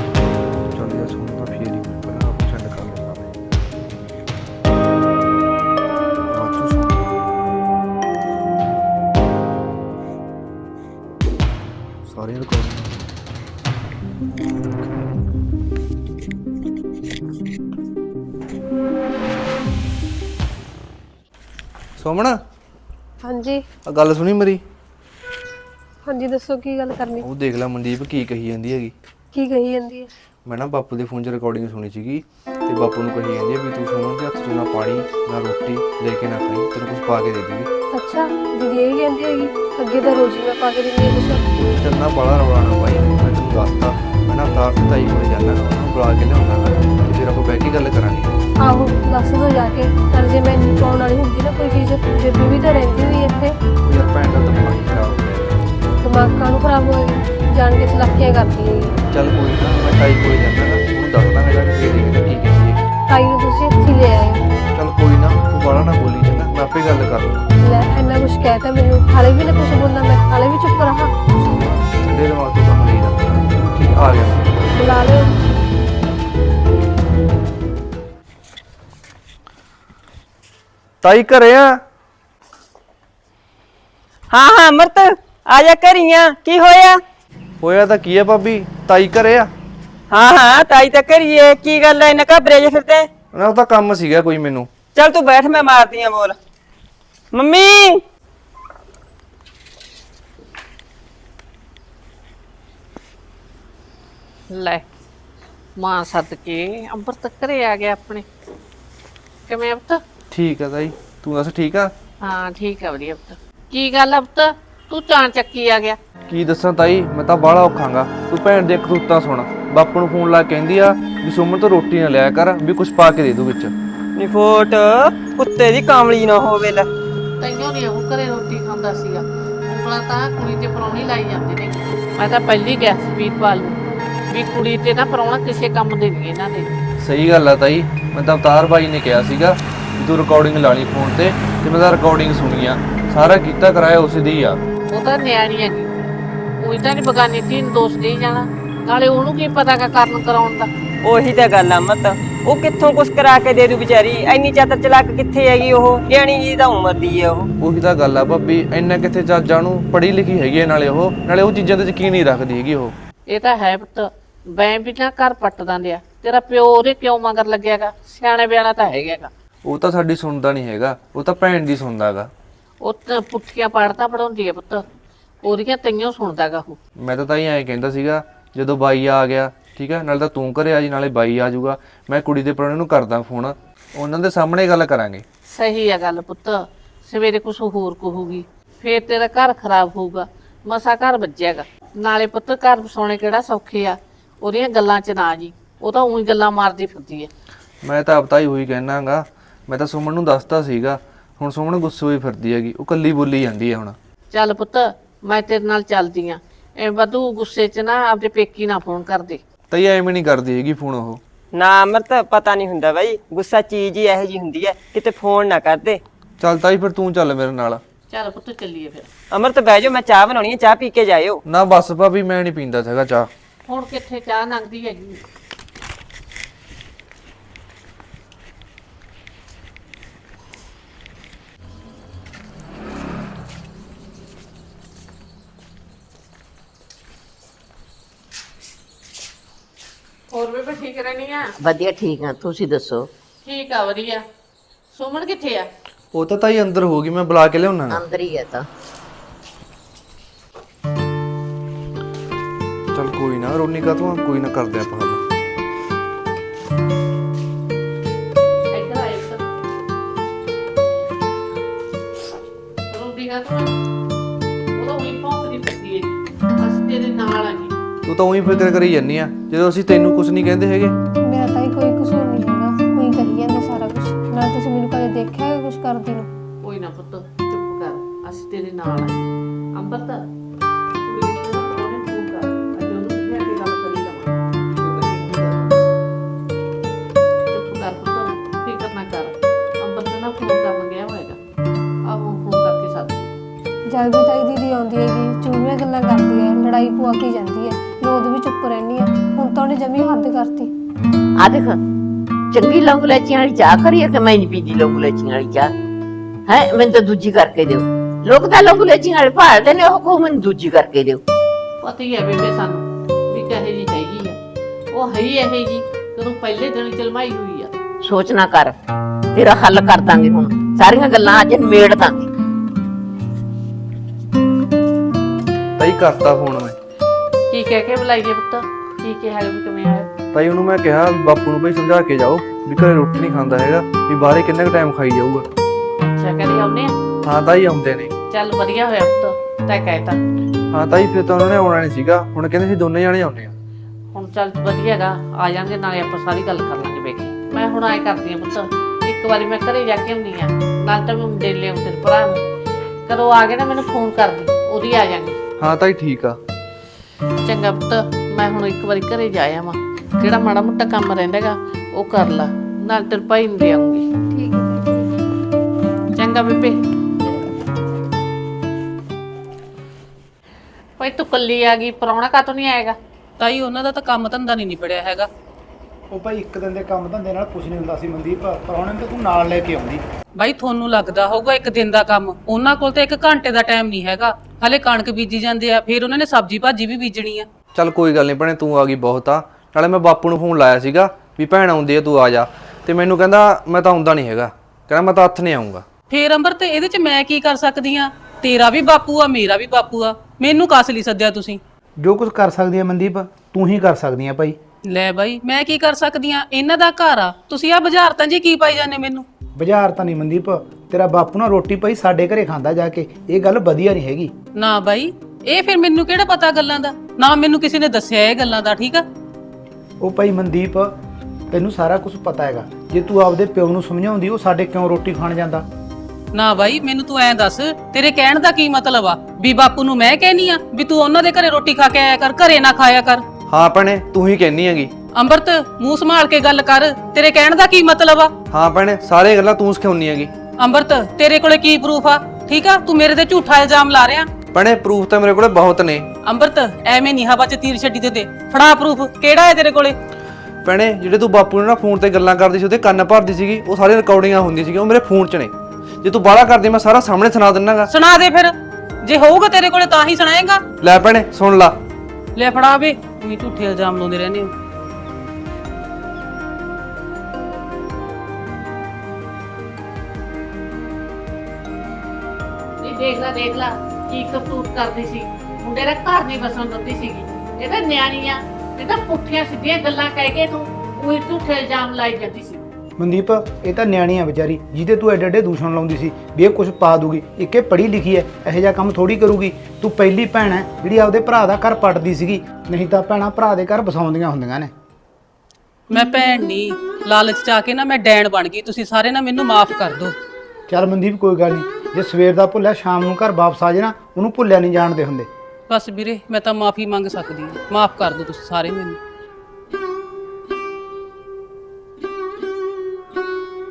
ਚੱਲ ਯਾ ਸੁਣਦਾ ਫੇਰ ਹੀ, ਮੈਂ ਪਹਿਲਾਂ ਆਪ ਸੈਂਡ ਕਰ ਲੈਂਦਾ। ਮੈਂ ਬਾਅਦ ਚੋਂ ਸੁਣ ਸੋਮਣ ਆ ਹਾਂਜੀ ਗੱਲ ਸੁਣੀ ਮੇਰੀ? ਹਾਂਜੀ ਦੱਸੋ ਕੀ ਗੱਲ ਕਰਨੀ? ਉਹ ਦੇਖ ਲੈ ਮਨਦੀਪ ਕੀ ਕਹੀ ਜਾਂਦੀ ਹੈਗੀ? ਕੀ ਕਹੀ ਜਾਂਦੀ ਹੈ? ਮੈਂ ਨਾ ਬਾਪੂ ਦੇ ਫੋਨ 'ਚ ਰਿਕਾਰਡਿੰਗ ਸੁਣੀ ਸੀਗੀ ਤੇ ਬਾਪੂ ਨੂੰ ਕਹੀ ਜਾਂਦੀ ਹੈ ਵੀ ਤੂੰ ਸੋਮਣ ਦੇ ਹੱਥ 'ਚ ਨਾ ਪਾਣੀ ਨਾ ਰੋਟੀ ਲੈ ਕੇ ਨਾ ਖਾਈ ਤੈਨੂੰ ਕੁਝ ਪਾ ਕੇ ਦੇ ਦੂੰਗੀ ਅੱਛਾ ਦੀਦੀ ਇਹ ਕਹਿੰਦੀ ਹੈਗੀ ਅੱਗੇ ਤਾਂ ਰੋਜ਼ ਹੀ ਮੈਂ ਪਾ ਕੇ ਦਿੰਦੀ ਹਾਂ ਕੁਛ। ਚੰਨਾ ਬੜਾ ਰੌਲਾ ਨਾ ਪਾਈ ਮੈਂ ਤੈਨੂੰ ਦੱਸਤਾ। ਮੈਂ ਨਾ ਤਾਰ ਤਾਈ ਕੋਲ ਜਾਣਾ ਉਹਨੂੰ ਬੁਲਾ ਕੇ ਲਿਆਉਣਾ ਗਾ ਤੇ ਫਿਰ ਆਪਾਂ ਬਹਿ ਕੇ ਗੱਲ ਕਰਾਂਗੇ। ਆਹੋ ਦੱਸ ਦੋ ਜਾ ਕੇ। ਪਰ ਜੇ ਮੈਂ ਨਹੀਂ ਪਾਉਣ ਵਾਲੀ ਹੁੰਦੀ ਨਾ ਕੋਈ ਚੀਜ਼ ਬੇਬੀ ਵੀ ਤਾਂ ਰਹਿੰਦੀ ਹੋਈ ਇੱਥੇ। ਯਾਰ ਭੈਣ ਦਾ ਦਿਮਾਗ ਹੀ ਖਰਾਬ ਹੋ ਗਿਆ ਦਿਮਾਗ ਕਾਹਨੂੰ ਖਰਾਬ ਹੋਏਗਾ ਜਾਣ ਕੇ ਚਲਾਕੀਆਂ ਕਰਦੀ ਹੈਗੀ ਚੱਲ ਕੋਈ ਨਾ ਮੈਂ ਤਾਈ ਕੋਲ ਜਾਣਾ ਗਾ ਉਹਨੂੰ ਦੱਸਦਾ ਮੈਂ ਜਾ ਕੇ ਫੇਰ ਦੇਖਦੇ ਕੀ ਕਹਿੰਦੀ ਹੈ। ਤਾਈ ਨੂੰ ਤੁਸੀਂ ਇੱਥੇ ਹੀ ਲੈ ਆਏ ਚੱਲ ਕੋਈ ਨਾ ਤੂੰ ਬਾਲਾ ਨਾ ਬੋਲੀ ਜਾਂਦਾ ਮੈਂ ਆਪੇ ਗੱਲ ਕਰ ਲੂੰਗਾ। ਲੈ ਇੰਨਾ ਕੁਛ ਕਹਿਤਾ ਮੈਨੂੰ। ਹਾਲੇ ਵੀ ਨਾ ਕੁਛ ਬੋਲਣਾ ਮੈਂ ਹਾਲੇ ਵੀ ਚੁੱਪ ਰਹਾ। ਠੰਡੇ ਦਿਮਾਗ ਤੋਂ ਕੰਮ ਲਈ ਜਾਂਦਾ। ਠੀਕ ਆ ਗਿਆ। ਬੁਲਾ ਲਿਓ। ਤਾਈ ਘਰੇ ਆ? ਹਾਂ ਹਾਂ ਅਮਰਤ ਆ ਜਾ ਘਰੀਆਂ ਕੀ ਹੋਇਆ? ਹੋਇਆ ਤਾਂ ਕੀ ਆ ਭਾਬੀ? ਤਾਈ ਘਰੇ ਆ? ਹਾਂ ਹਾਂ ਤਾਈ ਤਾਂ ਘਰੀਏ ਕੀ ਗੱਲ ਐ ਇਹਨਾਂ ਘਬਰੇ ਜੇ ਫਿਰਦੇ? ਨਾ ਉਹ ਤਾਂ ਕੰਮ ਸੀਗਾ ਕੋਈ ਮੈਨੂੰ। ਚੱਲ ਤੂੰ ਬੈਠ ਮੈਂ ਮਾਰਦੀ ਆ ਬੋਲ। ਮੰਮੀ! ਲੈ ਮਾਂ ਸੱਦ ਕੇ ਅੰਮ੍ਰਿਤ ਘਰੇ ਆ ਗਿਆ ਆਪਣੇ। ਕਿਵੇਂ ਅਬਤ ਠੀਕ ਆ ਤਾਈ ਤੂੰ ਦੱਸ ਠੀਕ ਆ? ਹਾਂ ਠੀਕ ਆ ਵਧੀਆ ਅਬਤ ਕੀ ਗੱਲ ਅਬਤ ਤੂੰ ਚਾਂ ਚੱਕੀ ਆ ਗਿਆ। ਕੀ ਦੱਸਾਂ ਤਾਈ ਮੈਂ ਤਾਂ ਬਾਹਲਾ ਔਖਾਂਗਾ। ਤੂੰ ਭੈਣ ਦੇ ਕਰਤੂਤਾਂ ਸੁਣ। ਬਾਪੂ ਨੂੰ ਫੋਨ ਲਾ ਕੇ ਕਹਿੰਦੀ ਆ ਵੀ ਸੁਮਨ ਤੋਂ ਰੋਟੀ ਨਾ ਲਿਆ ਕਰ ਵੀ ਕੁਝ ਪਾ ਕੇ ਦੇ ਦੂ ਵਿੱਚ। ਨਿਫੋਟ ਕੁੱਤੇ ਦੀ ਕਾਮਲੀ ਨਾ ਹੋਵੇ ਲੈ। ਤੈਨੂੰ ਨਹੀਂ ਉਹ ਘਰੇ ਰੋਟੀ ਖਾਂਦਾ ਸੀਗਾ। ਉਂਗਲਾਂ ਤਾਂ ਕੁੜੀ ਤੇ ਪਰੌਣੀ ਲਾਈ ਜਾਂਦੇ ਨੇ। ਮੈਂ ਤਾਂ ਪਹਿਲੀ ਗੈਸ ਸਪੀਡ ਪਾ ਲੂ ਵੀ ਕੁੜੀ ਤੇ ਨਾ ਪਰੌਣਾ ਕਿਸੇ ਕੰਮ ਦੇ ਨਹੀਂ ਇਹਨਾਂ ਦੇ। ਸਹੀ ਗੱਲ ਆ ਤਾਈ ਮੈਂ ਤਾਂ ਅਵਤਾਰ ਬਾਈ ਨੇ ਕਿਹਾ ਸੀਗਾ ਤੂੰ ਰਿਕਾਰਡਿੰਗ ਲਾ ਲਈ ਫੋਨ ਤੇ ਤੇ ਮੈਂ ਤਾਂ ਰਿਕਾਰਡਿੰਗ ਸੁਣੀ ਆ ਸਾਰਾ ਕੀਤਾ ਕਰਾਇਆ ਉਸੇ ਦੀ ਆ। ਉਹ ਤਾਂ ਨਿਆਣੀ ਹੈਗੀ। ਉਹ ਤਾਂ ਨਹੀਂ ਬਗਾਨੀ ਤੀ ਨੂੰ ਦੋਸ਼ ਦੇ ਜਾਣਾ। ਨਾਲੇ ਉਹਨੂੰ ਕੀ ਪਤਾ ਕਾ ਕਰਨ ਕਰਾਉਣ ਦਾ। ਉਹੀ ਤਾਂ ਗੱਲ ਆ ਮਤ। ਉਹ ਕਿੱਥੋਂ ਕੁਛ ਕਰਾ ਕੇ ਦੇ ਦੂ ਵਿਚਾਰੀ? ਐਨੀ ਚਾਤਰ ਚਲਾਕ ਕਿੱਥੇ ਹੈਗੀ ਉਹ? ਗਿਆਣੀ ਜੀ ਦਾ ਉਮਰ ਦੀ ਹੈ ਉਹ। ਉਹੀ ਤਾਂ ਗੱਲ ਆ ਭਾਬੀ ਇੰਨਾ ਕਿੱਥੇ ਚਾਚਾ ਨੂੰ ਪੜ੍ਹੀ ਲਿਖੀ ਹੈਗੀ ਆ ਨਾਲੇ ਉਹ। ਨਾਲੇ ਉਹ ਚੀਜ਼ਾਂ ਤੇ ਯਕੀਨ ਨਹੀਂ ਰੱਖਦੀ ਹੈਗੀ ਉਹ। ਇਹ ਤਾਂ ਹੈ ਪੁੱਤ। ਬੈਂ ਵੀ ਨਾ ਘਰ ਪੱਟ ਦਿੰਦੇ ਆ। ਤੇਰਾ ਪਿਓ ਉਹਦੇ ਕਿਉਂ ਮਗਰ ਲੱਗਿਆਗਾ ਸਿਆਣੇ ਬਿਆਣਾ ਤਾਂ ਹੈਗਾਗਾ ਉਹ ਤਾਂ ਸਾਡੀ ਸੁਣਦਾ ਨਹੀਂ ਹੈਗਾ ਉਹ ਤਾਂ ਭੈਣ ਦੀ ਸੁਣਦਾ ਹੈਗਾ। ਉਹ ਤਾਂ ਪੁੱਠੀਆਂ ਪੜਤਾ ਪੜਾਉਂਦੀ ਹੈ ਪੁੱਤ ਉਹਦੀਆਂ ਤਈਆਂ ਸੁਣਦਾਗਾ ਉਹ। ਮੈਂ ਤਾਂ ਤਾਂ ਹੀ ਐਂ ਕਹਿੰਦਾ ਸੀਗਾ ਜਦੋਂ ਬਾਈ ਆ ਗਿਆ ਠੀਕ ਹੈ ਨਾਲੇ ਤਾਂ ਤੂੰ ਘਰੇ ਆ ਜੀ ਨਾਲੇ ਬਾਈ ਆ ਜਾਊਗਾ ਮੈਂ ਕੁੜੀ ਦੇ ਪ੍ਰਾਹੁਣੇ ਨੂੰ ਕਰਦਾ ਫੋਨ ਉਹਨਾਂ ਦੇ ਸਾਹਮਣੇ ਗੱਲ ਕਰਾਂਗੇ। ਸਹੀ ਆ ਗੱਲ ਪੁੱਤ ਸਵੇਰੇ ਕੁਝ ਹੋਰ ਕਹੂਗੀ ਫੇਰ ਤੇਰਾ ਘਰ ਖਰਾਬ ਹੋਊਗਾ ਮਸਾ ਘਰ ਵੱਜੇਗਾ ਨਾਲੇ ਪੁੱਤ ਘਰ ਵਸਾਉਣੇ ਕਿਹੜਾ ਸੌਖੇ ਆ ਉਹਦੀਆਂ ਗੱਲਾਂ 'ਚ ਨਾ ਜੀ ਉਹ ਤਾਂ ਉਹੀ ਗੱਲਾਂ ਮਾਰਦੀ ਫਿਰਦੀ ਹੈ ਮੈਂ ਤਾਂ ਆਪਤਾ ਹੀ ਹੋਈ ਕਹਿਣਾਗਾ ਮੈਂ ਤਾਂ ਸੁਮਨ ਨੂੰ ਦੱਸਤਾ ਸੀਗਾ ਹੁਣ ਸੁਮਨ ਗੁੱਸੇ ਹੋਈ ਫਿਰਦੀ ਹੈਗੀ ਉਹ ਕੱਲੀ ਬੋਲੀ ਜਾਂਦੀ ਹੈ ਹੁਣ। ਚੱਲ ਪੁੱਤ ਮੈਂ ਤੇਰੇ ਨਾਲ ਚੱਲਦੀ ਆ ਐ ਵਧੂ ਗੁੱਸੇ 'ਚ ਨਾ ਆਪਦੇ ਪੇਕੀ ਨਾ ਫੋਨ ਕਰ ਦੇ। ਤਈ ਐਵੇਂ ਨਹੀਂ ਕਰਦੀ ਹੈਗੀ ਫੋਨ ਉਹ। ਨਾ ਅਮਰਤ ਪਤਾ ਨਹੀਂ ਹੁੰਦਾ ਬਾਈ ਗੁੱਸਾ ਚੀਜ਼ ਹੀ ਇਹੋ ਜੀ ਹੁੰਦੀ ਹੈ ਕਿਤੇ ਫੋਨ ਨਾ ਕਰਦੇ ਚੱਲ ਤਾਈ ਫਿਰ ਤੂੰ ਚੱਲ ਮੇਰੇ ਨਾਲ। ਚੱਲ ਪੁੱਤ ਚੱਲੀਏ ਫਿਰ। ਅਮਰਤ ਬਹਿ ਜਾਓ ਮੈਂ ਚਾਹ ਬਣਾਉਣੀ ਹੈ ਚਾਹ ਪੀ ਕੇ ਜਾਇਓ। ਨਾ ਬਸ ਭਾਬੀ ਮੈਂ ਨਹੀਂ ਪੀਂਦਾ ਹੈਗਾ ਚਾਹ। ਹੁਣ ਕਿੱਥੇ ਚਾਹ ਨੰਗਦੀ ਹੈਗੀ? ਹੋਰ ਵੀ ਠੀਕ ਰਹਿਣੀ ਆ? ਵਧੀਆ ਠੀਕ ਆ। ਤੁਸੀਂ ਦੱਸੋ? ਠੀਕ ਆ ਵਧੀਆ। ਸੁਮਨ ਕਿੱਥੇ ਆ? ਉਹ ਤਾਂ ਤਾਈ ਅੰਦਰ ਹੋਗੀ ਮੈਂ ਬੁਲਾ ਕੇ ਲਿਆਉਣਾ। ਅੰਦਰ ਹੀ ਹੈ ਤਾਂ। ਚੱਲ ਕੋਈ ਨਾ ਰੋਣੀ ਕਾ ਤੂੰ ਕੋਈ ਨਾ ਕਰਦੇ ਆਪਾਂ ਹੱਲ ਤੂੰ ਤਾਂ ਉਹੀ ਫਿਕਰ ਕਰੀ ਜਾਂਦੀ ਆ, ਜਦੋਂ ਅਸੀਂ ਤੈਨੂੰ ਕੁਝ ਨਹੀਂ ਕਹਿੰਦੇ ਹੈਗੇ। ਮੇਰਾ ਤਾਂ ਹੀ ਕੋਈ ਕਸੂਰ ਨਹੀਂ ਹੈਗਾ। ਕੋਈ ਕਹੀ ਜਾਂਦਾ ਸਾਰਾ ਕੁਝ ਨਾ ਤੁਸੀਂ ਮੈਨੂੰ ਕਦੇ ਦੇਖਿਆ ਹੈ ਕੁਝ ਕਰਦੀ ਨੂੰ? ਆ ਦੇਖ ਚੰਗੀ ਲੌਂਗ ਲੈਚੀਆਂ ਵਾਲੀ ਚਾਹ ਕਰੀਏ ਕਿ ਮੈਂ ਨਹੀਂ ਪੀਂਦੀ ਲੌਂਗ ਲੈਚੀਆਂ ਵਾਲੀ ਚਾਹ ਹੈ ਮੈਨੂੰ ਤਾਂ ਦੂਜੀ ਕਰਕੇ ਦਿਓ ਲੋਕ ਤਾਂ ਲੌਂਗ ਲੈਚੀਆਂ ਵਾਲੇ ਭਾਲਦੇ ਨੇ ਉਹ ਕੋ ਮੈਨੂੰ ਦੂਜੀ ਕਰਕੇ ਦਿਓ ਪਤਾ ਹੀ ਹੈ ਬੇਬੇ ਸਾਨੂੰ ਵੀ ਕਹੇ ਜੀ ਹੈਗੀ ਆ ਉਹ ਹੈ ਹੀ ਇਹ ਜੀ ਤੈਨੂੰ ਪਹਿਲੇ ਦਿਨ ਹੀ ਚਲਮਾਈ ਹੋਈ ਆ ਸੋਚ ਨਾ ਕਰ ਤੇਰਾ ਹੱਲ ਕਰ ਦਾਂਗੇ ਹੁਣ ਸਾਰੀਆਂ ਗੱਲਾਂ ਅੱਜ ਨਿਬੇੜ ਦਾਂਗੇ ਤਾਈ ਕਰਤਾ ਫੋਨ ਮੈਂ ਕੀ ਕਹਿ ਕੇ ਬੁਲਾਈਏ ਪੁੱਤ ਕੀ ਕਿਹਾ ਵੀ ਕਿਵੇਂ ਆਇਆ ਤਾਈ ਉਹਨੂੰ ਮੈਂ ਕਿਹਾ ਵੀ ਬਾਪੂ ਨੂੰ ਭਾਈ ਸਮਝਾ ਕੇ ਜਾਓ ਵੀ ਘਰੇ ਰੋਟੀ ਨਹੀਂ ਖਾਂਦਾ ਹੈਗਾ ਵੀ ਬਾਹਰੇ ਕਿੰਨਾ ਕੁ ਟਾਈਮ ਖਾਈ ਜਾਊਗਾ। ਅੱਛਾ ਕਰੀ ਆਉਨੇ ਆ? ਹਾਂ ਤਾਈ ਆਉਂਦੇ ਨੇ। ਚੱਲ ਵਧੀਆ ਹੋਇਆ ਪੁੱਤ ਤੈ ਕਹਿਤਾ ਹਾਂ ਤਾਈ ਫਿਰ ਤਾਂ ਉਹਨਾਂ ਨੇ ਆਉਣਾ ਨਹੀਂ ਸੀਗਾ ਹੁਣ ਕਹਿੰਦੇ ਸੀ ਦੋਨੇ ਜਾਣੇ ਆਉਂਦੇ ਆ। ਹੁਣ ਚੱਲ ਵਧੀਆਗਾ ਆ ਜਾਾਂਗੇ ਨਾਲੇ ਆਪਾਂ ਸਾਰੀ ਗੱਲ ਕਰ ਲਾਂਗੇ ਬੈਠ ਕੇ। ਮੈਂ ਹੁਣ ਆਏ ਕਰਦੀ ਆ ਪੁੱਤ ਇੱਕ ਵਾਰੀ ਮੈਂ ਘਰੇ ਜਾ ਕੇ ਆਉਂਦੀ ਆ ਨਾਲ ਤਾਂ ਮੈਂ ਦੇ ਲਿਆਉਂ ਤੇਰੇ ਭਰਾ ਨੂੰ। ਕਦੋਂ ਆ ਗਏ ਨਾ ਮੈਨੂੰ ਫੋਨ ਕਰ ਦੀ ਉਹਦੀ ਆ ਜਾਾਂਗੇ। ਹਾਂ ਤਾਈ ਠੀਕ ਆ। ਚੰਗਾ ਪੁੱਤ ਮੈਂ ਹੁਣ ਇੱਕ ਵਾਰੀ ਘਰੇ ਜਾ ਆਵਾਂ। ਜਿਹੜਾ ਮਾੜਾ ਮੋਟਾ ਕੰਮ ਰਹਿੰਦਾਗਾ ਉਹ ਕਰ ਲਾ ਨਾਲ ਤੇਰੇ ਭਾਈ ਨੂੰ ਦੇ ਆਉਂਗੀ ਠੀਕ ਹੈ। ਚੰਗਾ ਬੇਬੇ। ਭਾਈ ਤੂੰ ਕੱਲੀ ਆ ਗਈ ਪਰੌਣਾ ਕਾਤੋਂ ਨਹੀਂ ਆਏਗਾ? ਤਾਈ ਉਹਨਾਂ ਦਾ ਤਾਂ ਕੰਮ ਧੰਦਾ ਨਹੀਂ ਨਿਬੜਿਆ ਹੈਗਾ। ਉਹ ਭਾਈ ਇੱਕ ਦਿਨ ਦੇ ਕੰਮ ਧੰਦੇ ਨਾਲ ਕੁਝ ਨਹੀਂ ਹੁੰਦਾ ਸੀ ਮਨਦੀਪ ਪਰੌਣੇ ਨੂੰ ਤਾਂ ਤੂੰ ਨਾਲ ਲੈ ਕੇ ਆਉਂਦੀ। ਬਾਈ ਤੁਹਾਨੂੰ ਲੱਗਦਾ ਹੋਊਗਾ ਇੱਕ ਦਿਨ ਦਾ ਕੰਮ ਉਹਨਾਂ ਕੋਲ ਤਾਂ ਇੱਕ ਘੰਟੇ ਦਾ ਟਾਈਮ ਨਹੀਂ ਹੈਗਾ। ਹਲੇ ਕਣਕ ਬੀਜੀ ਜਾਂਦੇ ਆ ਫਿਰ ਉਹਨਾਂ ਨੇ ਸਬਜ਼ੀ ਭਾਜੀ ਵੀ ਬੀਜਣੀ ਆ। ਚੱਲ ਕੋਈ ਗੱਲ ਨਹੀਂ ਭੈਣੇ ਤੂੰ ਆ ਗਈ ਬਹੁਤ ਆ। ਨਾਲੇ ਮੈਂ ਬਾਪੂ ਨੂੰ ਫੋਨ ਲਾਇਆ ਸੀਗਾ ਵੀ ਭੈਣ ਆਉਂਦੀ ਆ ਤੂੰ ਆ ਜਾ। ਤੇ ਮੈਨੂੰ ਕਹਿੰਦਾ ਮੈਂ ਤਾਂ ਆਉਂਦਾ ਨਹੀਂ ਹੈਗਾ। ਕਹਿੰਦਾ ਮੈਂ ਤਾਂ ਹੱਥ ਨਹੀਂ ਆਉਂਗਾ। ਫੇਰ ਅੰਬਰ ਤੇ ਇਹਦੇ ਚ ਮੈਂ ਕੀ ਕਰ ਸਕਦੀ ਆ? ਤੇਰਾ ਵੀ ਬਾਪੂ ਆ ਮੇਰਾ ਵੀ ਬਾਪੂ ਆ। ਮੈਨੂੰ ਕਾਸ ਲਈ ਸੱਦਿਆ ਤੁਸੀਂ? ਜੋ ਕੁਝ ਕਰ ਸਕਦੀ ਹੈ ਮਨਦੀਪ ਤੂੰ ਹੀ ਕਰ ਸਕਦੀ ਹੈ ਭਾਈ। ਲੈ ਬਾਈ ਮੈਂ ਕੀ ਕਰ ਸਕਦੀ ਆ? ਇਹਨਾਂ ਦਾ ਘਰ ਆ। ਤੁਸੀਂ ਆ ਬਾਜ਼ਾਰ ਤਾਂ ਜੀ ਕੀ ਪਾਈ ਜਾਂਦੇ ਮੈਨੂੰ? ਬਾਜ਼ਾਰ ਤਾਂ ਨਹੀਂ ਮਨਦੀਪ ਤੇਰਾ ਬਾਪੂ ਨਾ ਰੋਟੀ ਭਾਈ ਸਾਡੇ ਘਰੇ ਖਾਂਦਾ ਜਾ ਕੇ। ਇਹ ਗੱਲ ਵਧੀਆ ਨਹੀਂ ਹੈਗੀ। ਨਾ ਬਾਈ ਇਹ ਫਿਰ ਮੈਨੂੰ ਕਿਹੜਾ ਪਤਾ ਗੱਲਾਂ ਦਾ? ਨਾ ਮੈਨੂੰ ਕਿਸੇ ਨੇ ਦੱਸਿਆ ਇਹ ਗੱਲਾਂ ਦਾ ਠੀਕ ਆ? ਉਹ ਭਾਈ ਮਨਦੀਪ ਤੈਨੂੰ ਸਾਰਾ ਕੁਝ ਪਤਾ ਹੈਗਾ। ਜੇ ਤੂੰ ਆਪਦੇ ਪਿਓ ਨੂੰ ਸਮਝਾਉਂਦੀ ਉਹ ਸਾਡੇ ਕਿਉਂ ਰੋਟੀ ਖਾਣ ਜਾਂਦਾ? ਨਾ ਬਾਈ ਮੈਨੂੰ ਤੂੰ ਐਂ ਦੱਸ ਤੇਰੇ ਕਹਿਣ ਦਾ ਕੀ ਮਤਲਬ ਆ? ਵੀ ਬਾਪੂ ਨੂੰ ਮੈਂ ਕਹਿਨੀ ਆ ਵੀ ਤੂੰ ਉਹਨਾਂ ਦੇ ਘਰੇ ਰੋਟੀ ਖਾ ਕੇ ਆਇਆ ਕਰ ਘਰੇ ਨਾ ਖਾਇਆ ਕਰ? ਹਾਂ ਭੈਣੇ ਤੂੰ ਹੀ ਕਹਿਨੀ ਹੈਗੀ। ਅੰਮ੍ਰਿਤ ਮੂੰਹ ਸੰਭਾਲ ਕੇ ਗੱਲ ਕਰ ਤੇਰੇ ਕਹਿਣ ਦਾ ਕੀ ਮਤਲਬ ਆ? ਹਾਂ ਭੈਣੇ ਸਾਰੇ ਗੱਲਾਂ ਤੂੰ ਸਿਖਾਉਣੀ ਹੈਗੀ। ਅੰਮ੍ਰਿਤ ਤੇਰੇ ਕੋਲੇ ਕੀ ਪ੍ਰੂਫ ਆ? ਠੀਕ ਆ ਤੂੰ ਮੇਰੇ ਤੇ ਝੂਠਾ ਇਲਜ਼ਾਮ ਲਾ ਰਿਹਾ। ਭੈਣੇ ਪ੍ਰੂਫ ਤਾਂ ਮੇਰੇ ਕੋਲੇ ਬਹੁਤ ਨੇ। ਅੰਮ੍ਰਿਤ ਐਵੇਂ ਨਹੀਂ ਹਵਾ 'ਚ ਤੀਰ ਛੱਡੀ ਤੇ ਦੇ। ਫੜਾ ਪ੍ਰੂਫ ਕਿਹੜਾ ਹੈ ਤੇਰੇ ਕੋਲੇ? ਭੈਣੇ ਜਿਹੜੇ ਤੂੰ ਬਾਪੂ ਨਾਲ ਨਾ ਫੋਨ ਤੇ ਗੱਲਾਂ ਕਰਦੀ ਸੀ ਉਹਦੇ ਕੰਨ ਭਰਦੀ ਸੀਗੀ ਉਹ ਸਾਰੀਆਂ ਰਿਕਾਰਡਿੰਗਾਂ ਹੁੰਦੀਆਂ ਸੀਗੀਆਂ ਉਹ ਮੇਰੇ ਫੋਨ 'ਚ ਨੇ। ਜੇ ਤੂੰ ਬਾਹਲਾ ਕਰਦੀ ਮੈਂ ਸਾਰਾ ਸਾਹਮਣੇ ਸੁਣਾ ਦਿੰਨਾਗਾ। ਸੁਣਾ ਦੇ ਫਿਰ। ਜੇ ਹੋਊਗਾ ਤੇਰੇ ਕੋਲੇ ਤਾਂ ਹੀ ਸੁਣਾਏਗਾ। ਲੈ ਭੈਣੇ ਸੁਣ ਲਾ। ਲੈ ਫੜਾ ਵੇ ਤੂੰ ਝੂਠੇ ਇਲਜ਼ਾਮ ਲਾਉਂਦੇ ਰਹਿੰਦੇ ਹੋ। ਨਹੀਂ ਦੇਖ ਲੈ ਦੇਖ ਲੈ। ਕੀ ਕਰਤੂਤ ਕਰਦੀ ਸੀ? ਮੁੰਡੇ ਦਾ ਘਰ ਨਹੀਂ ਬਸਣ ਦਿੰਦੀ ਸੀਗੀ। ਇਹ ਤਾਂ ਨਿਆਣੀ ਆ ਇਹ ਤਾਂ ਪੁੱਠੀਆਂ ਸਿੱਧੀਆਂ ਗੱਲਾਂ ਕਹਿ ਕੇ ਤੂੰ ਉਹੀ ਝੂਠੇ ਇਲਜ਼ਾਮ ਲਾਈ ਜਾਂਦੀ ਸੀ। ਮਨਦੀਪ ਇਹ ਤਾਂ ਨਿਆਣੀ ਆ ਵਿਚਾਰੀ ਜਿਹਦੇ ਤੂੰ ਐਡੇ ਐਡੇ ਦੂਸ਼ਣ ਲਾਉਂਦੀ ਸੀ ਵੀ ਇਹ ਕੁਝ ਪਾ ਦੂਗੀ ਇੱਕ ਇਹ ਪੜ੍ਹੀ ਲਿਖੀ ਐ ਇਹੋ ਜਿਹਾ ਕੰਮ ਥੋੜੀ ਕਰੂਗੀ। ਤੂੰ ਪਹਿਲੀ ਭੈਣ ਐ ਜਿਹੜੀ ਆਪਦੇ ਭਰਾ ਦਾ ਘਰ ਪੱਟਦੀ ਸੀਗੀ ਨਹੀਂ ਤਾਂ ਭੈਣਾਂ ਭਰਾ ਦੇ ਘਰ ਬਸਾਉਂਦੀਆਂ ਹੁੰਦੀਆਂ ਨੇ। ਮੈਂ ਭੈਣ ਨਹੀਂ ਲਾਲਚ ਚ ਆ ਕੇ ਨਾ ਮੈਂ ਡੈਣ ਬਣ ਗਈ ਤੁਸੀਂ ਸਾਰੇ ਨਾ ਮੈਨੂੰ ਮਾਫ ਕਰ ਦਿਓ। ਚੱਲ ਮਨਦੀਪ ਕੋਈ ਗੱਲ ਨਹੀਂ ਜੇ ਸਵੇਰ ਦਾ ਭੁੱਲਿਆ, ਸ਼ਾਮ ਨੂੰ ਘਰ ਵਾਪਸ ਆ ਜਾਣਾ, ਉਹਨੂੰ ਭੁੱਲਿਆ ਨਹੀਂ ਜਾਣਦੇ ਹੁੰਦੇ। ਬਸ ਵੀਰੇ, ਮੈਂ ਤਾਂ ਮਾਫੀ ਮੰਗ ਸਕਦੀ ਹਾਂ। ਮਾਫ ਕਰ ਦਿਓ ਤੁਸੀਂ ਸਾਰੇ ਮੈਨੂੰ।